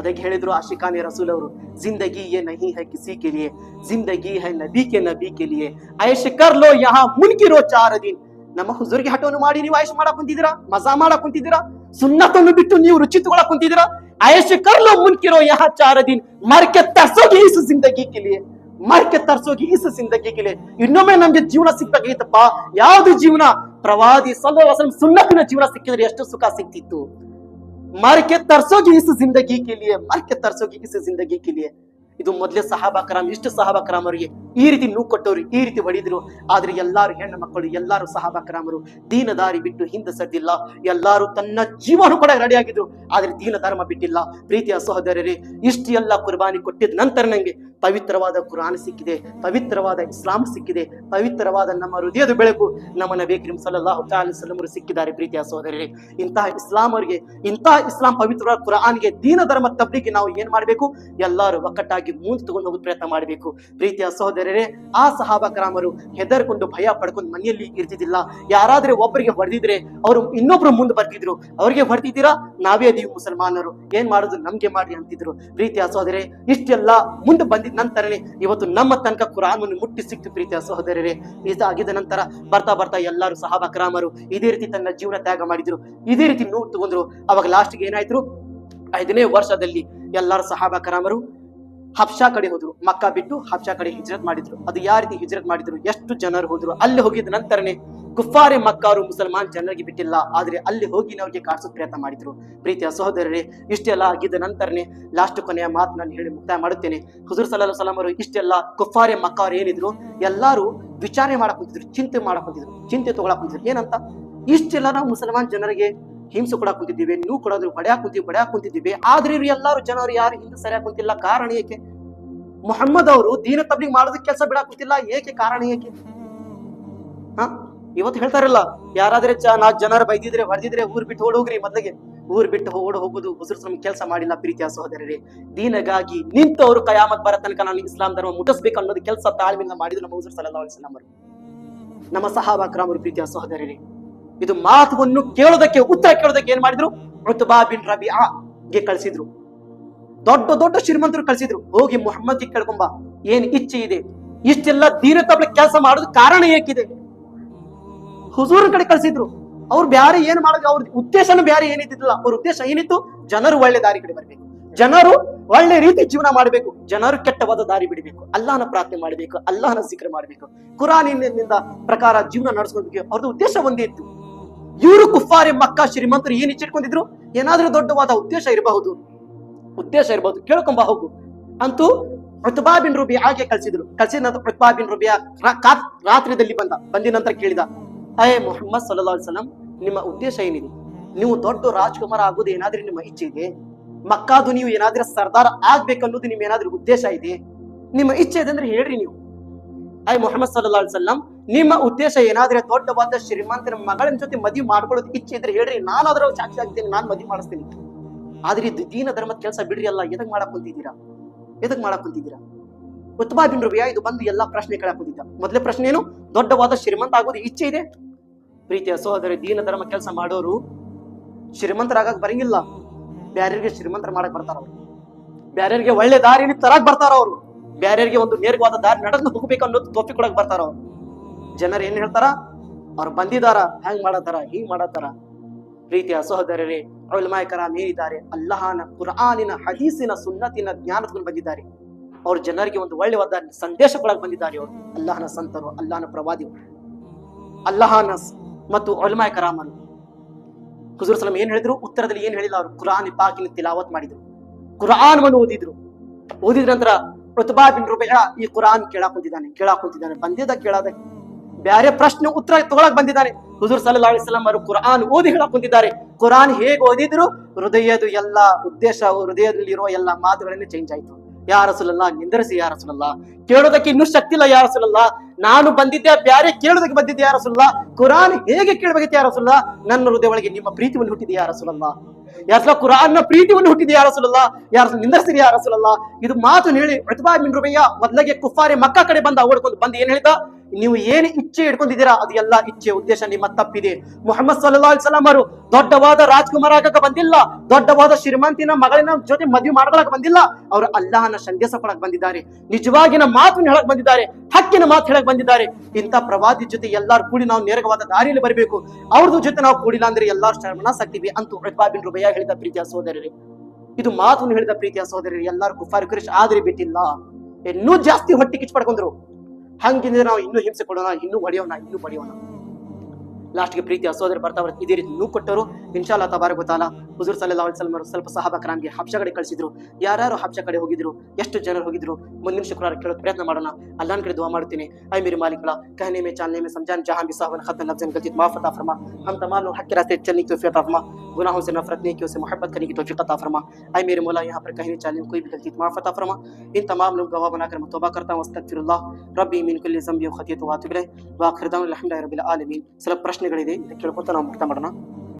ಅದಕ್ಕೆ ಹೇಳಿದ್ರು ಆಶಿಕಾನಿ ರಸೂಲ್ ಅವರು ಜಿಂದಗಿ ಎ ನಹಿ ಹೈ ಕಿಸಿ ಕೆಲಿಯೇ ಜಿಂದಗಿ ಹೈ ನಬಿ ಕೆ ನಬಿ ಕೆ ಲಿಯೆ. ಐಶ್ ಕರ್ ಲೋ, ಯಹಾ ಮುನ್ಕಿರೋ ಚಾರ ದಿನ್ ನಮ್ಮ ಹುಜೂರಿಗೆ ಹಠವನ್ನು ಮಾಡಿ ನೀವು ಆಯಶ್ ಮಾಡಕ್ ಕುಂತಿದ್ದೀರಾ? ಮಜಾ ಮಾಡಕ್ ಕುಂತಿದ್ದೀರಾ? ಸುನ್ನತನ್ನು ಬಿಟ್ಟು ನೀವು ರುಚಿ ತಗೊಳಕ್ ಕುಂತಿದ್ದೀರಾ? ಆಯಸ್ ಕರ್ಲು ಮುನ್ಕಿರೋ ಯಹ ಚಾರ ದಿನ್ ಮರ್ಕೆ ತರ್ಸೋಗಿ ಈಸು ಜಿಂದಗಿ ಕಿಲಿಯೇ. ಮರ್ಕೆ ತರ್ಸೋಗಿ ಈಸು ಜಿಂದಗಿ ಕಿಲಿಯೇ. ಇನ್ನೊಮ್ಮೆ ನಮ್ಗೆ ಜೀವನ ಸಿಕ್ತಾಗೈತಪ್ಪ ಯಾವ್ದು ಜೀವನ? ಪ್ರವಾದಿ ಸಲ್ಲವಸಂ ಸುನ್ನತಿನ ಜೀವನ ಸಿಕ್ಕಿದ್ರೆ ಎಷ್ಟು ಸುಖ ಸಿಕ್ತಿತ್ತು? ಮರ್ಕೆ ತರ್ಸೋಗಿ ಈಸು ಜಿಂದಗಿ ಕಿಲಿಯೇ. ಮರ್ಕೆ ತರ್ಸೋಗಿ ಈಸು ಜಿಂದಗಿ ಕಿಲಿಯೇ. ಇದು ಮೊದಲೇ ಸಹಾಬಾ ಕರಾಮ್ ಇಷ್ಟು ಸಹಾಬಾ ಕರಾಮ್ ಅವರಿಗೆ ಈ ರೀತಿ ನೂ ಕೊಟ್ಟವ್ರು, ಈ ರೀತಿ ಹೊಡಿದ್ರು. ಆದ್ರೆ ಎಲ್ಲಾರು ಹೆಣ್ಣು ಮಕ್ಕಳು, ಎಲ್ಲಾರು ಸಹಾಬಾ ಕರಾಮರು ದೀನ ದಾರಿ ಬಿಟ್ಟು ಹಿಂದೆ ಸದ್ದಿಲ್ಲ ಎಲ್ಲಾರು ತನ್ನ ಜೀವನ ಕೂಡ ರೆಡಿ ಆಗಿದ್ರು. ಆದ್ರೆ ದೀನ ಧರ್ಮ ಬಿಟ್ಟಿಲ್ಲ. ಪ್ರೀತಿಯ ಸಹೋದರರೇ, ಇಷ್ಟು ಎಲ್ಲ ಕುರ್ಬಾನಿ ಕೊಟ್ಟಿದ ನಂತರ ನಂಗೆ ಪವಿತ್ರವಾದ ಕುರಾನ್ ಸಿಕ್ಕಿದೆ, ಪವಿತ್ರವಾದ ಇಸ್ಲಾಂ ಸಿಕ್ಕಿದೆ, ಪವಿತ್ರವಾದ ನಮ್ಮ ಹೃದಯದ ಬೆಳಕು ನಮ್ಮ ನಬಿ ಸಲಹು ವಸಲ್ಲಂ ಸಿಕ್ಕಿದ್ದಾರೆ ಪ್ರೀತಿಯ ಸಹೋದರರೇ. ಇಂತಹ ಇಸ್ಲಾಂ ಅವರಿಗೆ, ಇಂತಹ ಇಸ್ಲಾಂ ಪವಿತ್ರವಾದ ಕುರಾನ್ಗೆ ದೀನ ಧರ್ಮ ತಬ್ಲಿಗೆ ನಾವು ಏನ್ ಮಾಡಬೇಕು? ಎಲ್ಲಾರು ಒಕ್ಕಟ್ಟಾಗಿ ಮುಂದೆ ತಗೊಂಡು ಹೋಗೋದು ಪ್ರಯತ್ನ ಮಾಡಬೇಕು. ಪ್ರೀತಿಯ ಸಹೋದರರೇ, ಆ ಸಹಾಬಕರಾಮರು ಹೆದರ್ಕೊಂಡು ಭಯ ಪಡ್ಕೊಂಡು ಮನೆಯಲ್ಲಿ ಇರ್ತಿದ್ದಿಲ್ಲ. ಯಾರಾದ್ರೆ ಒಬ್ಬರಿಗೆ ಹೊಡೆದಿದ್ರೆ ಅವರು ಇನ್ನೊಬ್ರು ಮುಂದೆ ಬರ್ತಿದ್ರು. ಅವ್ರಿಗೆ ಹೊಡೆದಿದ್ದೀರಾ? ನಾವೇ ಅದೀವಿ ಮುಸಲ್ಮಾನರು. ಏನ್ ಮಾಡೋದು? ನಮ್ಗೆ ಮಾಡಿ ಅಂತಿದ್ರು. ಪ್ರೀತಿಯ ಸಹೋದರೇ, ಇಷ್ಟೆಲ್ಲ ಮುಂದೆ ಬಂದಿದ ನಂತರನೇ ಇವತ್ತು ನಮ್ಮ ತನಕ ಕುರಾನನ್ನು ಮುಟ್ಟಿ ಸಿಕ್ತು ಪ್ರೀತಿಯ ಸಹೋದರರೇ. ಇದಾಗಿದ ನಂತರ ಬರ್ತಾ ಬರ್ತಾ ಎಲ್ಲರೂ ಸಹಾಬಕರಾಮರು ಇದೇ ರೀತಿ ತನ್ನ ಜೀವನ ತ್ಯಾಗ ಮಾಡಿದ್ರು. ಇದೇ ರೀತಿ ನೋವು ತಗೊಂಡ್ರು. ಅವಾಗ ಲಾಸ್ಟ್ಗೆ ಏನಾಯ್ತು? ಐದನೇ ವರ್ಷದಲ್ಲಿ ಎಲ್ಲರೂ ಸಹಾಬಾ ಕರಾಮರು ಹಬ್ಶಾ ಕಡೆ ಹೋದ್ರು, ಮಕ್ಕ ಬಿಟ್ಟು ಹಬ್ಶಾ ಕಡೆ ಹಿಜ್ರತ್ ಮಾಡಿದ್ರು. ಅದು ಯಾವ ರೀತಿ ಹಿಜ್ರತ್ ಮಾಡಿದ್ರು? ಎಷ್ಟು ಜನರು ಹೋದ್ರು? ಅಲ್ಲಿ ಹೋಗಿದ ನಂತರನೇ ಗುಫಾರೆ ಮಕ್ಕಾರು ಮುಸಲ್ಮಾನ್ ಜನರಿಗೆ ಬಿಟ್ಟಿಲ್ಲ. ಆದ್ರೆ ಅಲ್ಲಿ ಹೋಗಿ ಅವ್ರಿಗೆ ಕಾಡಿಸೋ ಪ್ರಯತ್ನ ಮಾಡಿದ್ರು. ಪ್ರೀತಿಯ ಸಹೋದರರೇ, ಇಷ್ಟೆಲ್ಲ ಆಗಿದ ನಂತರನೇ ಲಾಸ್ಟ್ ಕೊನೆಯ ಮಾತು ನಾನು ಹೇಳಿ ಮುಕ್ತಾಯ ಮಾಡುತ್ತೇನೆ. ಹುಜೂರ್ ಸಲ್ಲಾ ಸಲಂ ಅವರು ಇಷ್ಟೆಲ್ಲ ಕುಫಾರೆ ಮಕ್ಕಾರು ಏನಿದ್ರು, ಎಲ್ಲಾರು ವಿಚಾರಣೆ ಮಾಡಕ್ ಹೋಗಿದ್ರು ಚಿಂತೆ ಮಾಡಕ್ ಹೋಗಿದ್ರು ಚಿಂತೆ ತಗೊಳಕ್ ಹೋಗಿದ್ರು ಏನಂತ? ಇಷ್ಟೆಲ್ಲ ನಾವು ಮುಸಲ್ಮಾನ್ ಜನರಿಗೆ ಹಿಂಸೆ ಕೊಡಕ್ ಕುಂತಿದ್ದೀವಿ, ನೀವು ಕೊಡೋದು ಬಡ್ಯಾಕ್ ಕುಂತೀವಿ ಬಡ್ಯಾಕ್ ಕುಂತಿದ್ದೀವಿ. ಆದ್ರೆ ಇವ್ರು ಎಲ್ಲಾರು ಜನರು ಯಾರು ಹಿಂದೆ ಸರಿಯಾಗಿ ಕುಂತಿಲ್ಲ, ಕಾರಣ ಏಕೆ? ಮೊಹಮ್ಮದ್ ಅವರು ದೀನ ತಬ್ಲಿಗ್ ಮಾಡೋದಕ್ಕೆ ಕೆಲಸ ಬಿಡಾಕ್ ಕುಂತಿಲ್ಲ, ಏಕೆ ಕಾರಣ ಏಕೆ? ಹಾ? ಇವತ್ತು ಹೇಳ್ತಾರಲ್ಲ, ಯಾರಾದ್ರೆ ನಾಲ್ಕು ಜನರು ಬೈದಿದ್ರೆ, ಹೊಡೆದಿದ್ರೆ ಊರ್ ಬಿಟ್ಟು ಓಡ್ ಹೋಗ್ರಿ ಮೊದಲಿಗೆ. ಊರ್ ಬಿಟ್ಟು ಓಡ್ ಹೋಗುದು ಹುಸುರು ನಮ್ಗೆ ಕೆಲಸ ಮಾಡಿಲ್ಲ ಪ್ರೀತಿಯ ಸಹೋದರರೇ. ದೀನಗಾಗಿ ನಿಂತು ಅವರು ಕಯಾಮತ್ ಬರ ತನಕ ನಾನು ಇಸ್ಲಾಂ ಧರ್ಮ ಮುಟ್ಟಿಸ್ಬೇಕು ಅನ್ನೋದು ಕೆಲಸ ತಾಳ್ಮೆಯಿಂದ ಮಾಡಿದ್ರು ನಮ್ಮ ಹುಸುರು ಸಲಹಾ ನಮ್ಮ ಸಹಾಬಾ ಕ್ರಾಮರು ಪ್ರೀತಿಯ ಸಹೋದರರೇ. ಇದು ಮಾತುವನ್ನು ಕೇಳೋದಕ್ಕೆ, ಉತ್ತರ ಕೇಳೋದಕ್ಕೆ ಏನ್ ಮಾಡಿದ್ರು? ಋತುಬಾ ಬಿನ್ ಆ ಗೆ ಕಳಿಸಿದ್ರು. ದೊಡ್ಡ ದೊಡ್ಡ ಶ್ರೀಮಂತರು ಕಳಿಸಿದ್ರು. ಹೋಗಿ ಮೊಹಮ್ಮದ್ ಕೇಳ್ಕೊಂಬ. ಏನ್ ಇಚ್ಛೆ ಇದೆ? ಇಷ್ಟೆಲ್ಲ ದೀನ ತಬ್ಲ ಕೆಲಸ ಮಾಡೋದು ಕಾರಣ ಏಕಿದೆ? ಹುಜೂರ್ ಕಡೆ ಕಳಿಸಿದ್ರು. ಅವ್ರು ಬ್ಯಾರೆ ಏನ್ ಮಾಡೋದು? ಅವ್ರ ಉದ್ದೇಶನೂ ಬ್ಯಾರೆ ಏನಿದ್ದಿಲ್ಲ ಅವ್ರ ಉದ್ದೇಶ ಏನಿತ್ತು? ಜನರು ಒಳ್ಳೆ ದಾರಿ ಕಡೆ ಬರ್ಬೇಕು. ಜನರು ಒಳ್ಳೆ ರೀತಿ ಜೀವನ ಮಾಡಬೇಕು. ಜನರು ಕೆಟ್ಟವಾದ ದಾರಿ ಬಿಡಬೇಕು. ಅಲ್ಲಾಹನ ಪ್ರಾರ್ಥನೆ ಮಾಡಬೇಕು. ಅಲ್ಲಾಹನ ಸಿಕ್ರ ಮಾಡಬೇಕು. ಕುರಾನಿನಿಂದ ಪ್ರಕಾರ ಜೀವನ ನಡೆಸ್ಕೋಬೇಕು ಅವ್ರದ್ದು ಉದ್ದೇಶ ಒಂದೇ ಇತ್ತು. ಇವರು ಕುಫಾರಿ ಮಕ್ಕಾ ಶ್ರೀಮಂತರು ಏನ್ ಇಚ್ಚಿಟ್ಕೊಂಡಿದ್ರು ಏನಾದ್ರೂ ದೊಡ್ಡವಾದ ಉದ್ದೇಶ ಇರಬಹುದು. ಉದ್ದೇಶ ಇರಬಹುದು. ಕೇಳ್ಕೊಂಬ, ಹೋಗು. ಅಂತೂ ಪ್ರತಿಭಾ ಬಿನ್ ರುಬಿ ಹಾಗೆ ಕಳ್ಸಿದ್ರು ಕಳ್ಸಿದ ನಂತರ ಪ್ರತಿಭಾ ಬಿನ್ ರುಬಿಯ ರಾತ್ರಿದಲ್ಲಿ ಬಂದ. ಬಂದ ನಂತರ ಕೇಳಿದ ಅಯ್ಯ ಮೊಹಮ್ಮದ್ ಸಲ್ಲಾ ಸಲಂ ನಿಮ್ಮ ಉದ್ದೇಶ ಏನಿದೆ? ನೀವು ದೊಡ್ಡ ರಾಜ್ಕುಮಾರ ಆಗೋದು ಏನಾದ್ರೂ ನಿಮ್ಮ ಇಚ್ಛೆ ಇದೆ? ಮಕ್ಕಾದು ನೀವು ಏನಾದ್ರೂ ಸರ್ದಾರ್ ಆಗ್ಬೇಕನ್ನೋದು ನಿಮ್ಮ ಏನಾದ್ರೂ ಉದ್ದೇಶ ಇದೆ? ನಿಮ್ಮ ಇಚ್ಛೆ ಇದೆ ಅಂದ್ರೆ ಹೇಳ್ರಿ ನೀವು. ಅಯ್ ಮೊಹಮ್ಮದ್ ಸಲ್ಲಾ ಸಲ್ಲಂ ನಿಮ್ಮ ಉದ್ದೇಶ ಏನಾದ್ರೆ ದೊಡ್ಡವಾದ ಶ್ರೀಮಂತನ ಮಗಳಿನ ಜೊತೆ ಮದುವೆ ಮಾಡ್ಕೊಳ್ಳೋದು ಇಚ್ಛೆ ಇದ್ರೆ ಹೇಳ್ರಿ ನಾನು ಅದ್ರ ಸಾಕ್ಷಿ ಆಗ್ತೀನಿ, ನಾನು ಮದುವೆ ಮಾಡಿಸ್ತೀನಿ. ಆದ್ರೆ ಇದು ದೀನ ಧರ್ಮದ ಕೆಲಸ ಬಿಡ್ರಿ ಅಲ್ಲ, ಎದಕ್ ಮಾಡಕ್ ಕುಂತಿದ್ದೀರಾ? ಎದಕ್ ಮಾಡಕ್ ಕುಂತಿದ್ದೀರಾ? ಉತ್ಬಾ ಬಿನ್ ಇದು ಬಂದು ಎಲ್ಲಾ ಪ್ರಶ್ನೆ ಕೇಳಕ್ ಕುಂತಿದ್ದ. ಮೊದಲೇ ಪ್ರಶ್ನೆ ಏನು? ದೊಡ್ಡವಾದ ಶ್ರೀಮಂತ ಆಗೋದು ಇಚ್ಛೆ ಇದೆ? ಪ್ರೀತಿಯ ಸಹೋದರಿ, ದೀನ ಧರ್ಮ ಕೆಲಸ ಮಾಡೋರು ಶ್ರೀಮಂತರಾಗಕ್ ಬರಂಗಿಲ್ಲ. ಬ್ಯಾರ್ಯರಿಗೆ ಶ್ರೀಮಂತರ ಮಾಡಕ್ ಬರ್ತಾರ ಅವ್ರು. ಬ್ಯಾರ್ಯರಿಗೆ ಒಳ್ಳೆ ದಾರಿ ತರಾಕ್ ಬರ್ತಾರ ಅವರು. ಬ್ಯಾರ್ಯರಿಗೆ ಒಂದು ನೇರವಾದ ದಾರಿ ನಡೆದು ಹೋಗ್ಬೇಕು ಅನ್ನೋದು ತೋಪಿ ಕೊಡಕ್ ಬರ್ತಾರ ಅವ್ರು. ಜನರು ಏನ್ ಹೇಳ್ತಾರ? ಅವ್ರು ಬಂದಿದಾರ ಹೆಂಗ್ ಮಾಡತಾರ ಹೀಗ್ ಮಾಡತಾರ ಪ್ರೀತಿಯ ಸಹೋದರರೇ, ಉಲಮಾಯ ಕರಾಮ್ ಏನಿದ್ದಾರೆ ಅಲ್ಲಹಾನ ಕುರಾನಿನ ಹದೀಸಿನ ಸುನ್ನತಿನ ಜ್ಞಾನದಲ್ಲಿ ಬಂದಿದ್ದಾರೆ. ಅವ್ರ ಜನರಿಗೆ ಒಂದು ಒಳ್ಳೆಯವಾದ ಸಂದೇಶ ಕೊಡಕ್ ಬಂದಿದ್ದಾರೆ ಅವರು. ಅಲ್ಲಹನ ಸಂತರು, ಅಲ್ಲಹನ ಪ್ರವಾದಿ ಅಲ್ಲಾಹನ ಮತ್ತು ಉಲಮಾಯ ಕರಾಮನು. ಹುಜೂರ್ ಸಲಂ ಏನ್ ಹೇಳಿದ್ರು? ಉತ್ತರದಲ್ಲಿ ಏನ್ ಹೇಳಿಲ್ಲ ಅವರು? ಕುರಾನ್ ಪಾಕಿನ ತಿಲಾವತ್ ಮಾಡಿದ್ರು. ಕುರಾನ್ ಓದಿದ್ರು. ಓದಿದ ನಂತರ ಪ್ರತಿಭಾ ಬಿನ್ ರುಬೈಯ ಈ ಕುರಾನ್ ಕೇಳಾಕ್ ಕುಂತಿದ್ದಾನೆ. ಬಂದಿದ್ದ ಕೇಳಾದ. ಬ್ಯಾರೆ ಪ್ರಶ್ನೆ ಉತ್ತರ ತಗೊಳಕ್ ಬಂದಿದ್ದಾರೆ. ಹುಜೂರ್ ಸಲ್ಲಾ ಅಲಿಸ್ಲಾಂ ಅವರು ಕುರಾನ್ ಓದಿ ಹೇಳಕ್ ಕುಂತಿದ್ದಾರೆ. ಕುರಾನ್ ಹೇಗೆ ಓದಿದ್ರು? ಹೃದಯದ ಎಲ್ಲ ಉದ್ದೇಶ, ಹೃದಯದಲ್ಲಿರುವ ಎಲ್ಲ ಮಾತುಗಳನ್ನೇ ಚೇಂಜ್ ಆಯ್ತು. ಯಾರ ಸುಲಲ್ಲ ನಿಂದರಿಸಿ ಯಾರ ಸುಲಲ್ಲ ಕೇಳೋದಕ್ಕೆ ಇನ್ನೂ ಶಕ್ತಿ ಇಲ್ಲ ಯಾ ಸುಲಲ್ಲ ನಾನು ಬಂದಿದ್ದೆ, ಬ್ಯಾರೆ ಕೇಳೋದಕ್ಕೆ ಬಂದಿದ್ದೆ ಯಾರ ಸುಲಲ್ಲ ಕುರಾನ್ ಹೇಗೆ ಕೇಳಬೇಕಿತ್ತು ಯಾ ಸುಲಲ್ಲ ನನ್ನ ಹೃದಯ ಒಳಗೆ ನಿಮ್ಮ ಪ್ರೀತಿಯನ್ನು ಹುಟ್ಟಿದೆ ಯಾರ ರಸೂಲಲ್ಲ ಯಾಸಲ ಕುರಾನ್ನ ಪ್ರೀತಿಯನ್ನು ಹುಟ್ಟಿದೆ ಯಾರಸಲಲ್ಲ ಯಾರ ನಿಂದರ್ಸಿರಿ ಯಾ ರಸೂಲಲ್ಲ ಇದು ಮಾತು ಹೇಳಿ ಪ್ರತಿಭಾ ಮಿನ್ ರುಬಯ್ಯ ಮೊದಲಿಗೆ ಕುಫಾರಿ ಮಕ್ಕ ಕಡೆ ಬಂದ ಓಡ್ಕೊಂಡು ಬಂದು ಏನ್ ಹೇಳಿದ? ನೀವು ಏನು ಇಚ್ಛೆ ಇಟ್ಕೊಂಡಿದ್ದೀರಾ? ಅದು ಎಲ್ಲ ಇಚ್ಛೆ, ಉದ್ದೇಶ ನಿಮ್ಮ ತಪ್ಪಿದೆ. ಮೊಹಮ್ಮದ್ ಸಲ್ಲಾ ಅಲ್ಸಲಾಂ ಅವರು ದೊಡ್ಡವಾದ ರಾಜ್ಕುಮಾರ್ ಆಗಕ್ಕೆ ಬಂದಿಲ್ಲ. ದೊಡ್ಡವಾದ ಶ್ರೀಮಂತಿನ ಮಗಳಿನ ಜೊತೆ ಮದುವೆ ಮಾಡ್ಕೊಳಕ್ ಬಂದಿಲ್ಲ. ಅವರು ಅಲ್ಲಾಹನ ಸಂದೇಶ ಕೊಡಕ್ ಬಂದಿದ್ದಾರೆ. ನಿಜವಾಗಿನ ಮಾತು ಹೇಳಕ್ ಬಂದಿದ್ದಾರೆ. ಹಕ್ಕಿನ ಮಾತು ಹೇಳಕ್ ಬಂದಿದ್ದಾರೆ. ಇಂಥ ಪ್ರವಾದಿ ಜೊತೆ ಎಲ್ಲಾರು ಕೂಡಿ ನಾವು ನೇರವಾದ ದಾರಿಯಲ್ಲಿ ಬರಬೇಕು. ಅವ್ರದ್ದು ಜೊತೆ ನಾವು ಕೂಡಿಲ್ಲ ಅಂದ್ರೆ ಎಲ್ಲಾರು ಶರ್ಮನ ಸಾಕ್ತೀವಿ ಅಂತೂ ಬಿನ್ ಹೇಳಿದ ಪ್ರೀತಿಯ ಸಹೋದರರೇ, ಇದು ಮಾತನ್ನು ಹೇಳಿದ ಪ್ರೀತಿಯ ಸಹೋದರರೇ, ಎಲ್ಲಾರು ಕುಫಾರ್ ಕುರಿಶ್ ಆದ್ರೆ ಬಿಟ್ಟಿಲ್ಲ. ಇನ್ನೂ ಜಾಸ್ತಿ ಹೊಟ್ಟೆ ಕಿಚ್ಚು ಪಡ್ಕೊಂಡ್ರು. ಹಂಗಿಂದ್ರೆ ನಾವು ಇನ್ನೂ ಹಿಂಸೆ ಕೊಡೋಣ, ಇನ್ನೂ ಹೊಡೆಯೋಣ, ಇನ್ನೂ ಬಡಿಯೋಣ ಲಾಸ್ಟ್ಗೆ ಪ್ರೀತಿಯ ಸೋದರ ಬರ್ತಾ ಬರ್ತಾ ಇದೇ ರೀತಿ ನೂ ಕೊಟ್ಟರು ಇನ್ಶಾಲ್ಲ ತಬಾರ ಗೊತ್ತಾಲ ಹುಜೂರ್ ಸಲ್ಲಾ ಅಲ್ಸಲ್ಮ ಅವರು ಸ್ವಲ್ಪ ಸಹಾಬ ಕ್ರಾಮ್ಗೆ ಹಬ್ಷ ಕಡೆ ಕಳಿಸಿದ್ರು ಯಾರ್ಯಾರು ಹಬ್ಷ ಕಡೆ ಹೋಗಿದ್ರು ಎಷ್ಟು ಜನರು ಹೋಗಿದ್ರು ಮುಂದಿನ ಶುಕ್ರವಾರ ಕೇಳೋದು ಪ್ರಯತ್ನ ಮಾಡೋಣ ಅಲ್ಲಾನ ಕಡೆ ದುವಾ ಮಾಡ್ತೀನಿ ಐ मेरे मालिक बड़ा कहने में चालने में समझाने जहां भी साहब खत लफ्जन गलती माफ अता फरमा हम तमाम लोग हक के रास्ते चलने की तौफीक अता फरमा गुनाहों से नफरत नहीं की उसे मोहब्बत करने की तौफीक अता फरमा ऐ मेरे मौला यहाँ पर कहने चालने में कोई भी गलती माफ अता फरमा इन तमाम लोग गवाह बनाकर मैं तौबा करता हूँ अस्तगफिरुल्लाह रब्बी मिन कुल्ली ज़ंबि व खतियत व अतूबु इलैह व आखिर दावना अल्हम्दुलिल्लाहि रब्बिल आलमीन ಸ್ವಲ್ಪ ಪ್ರಶ್ನೆಗಳಿದೆ ಇದಕ್ಕೆ ಕೇಳ್ಕೊಂತ ನಾವು ಮುಕ್ತ ಮಾಡೋಣ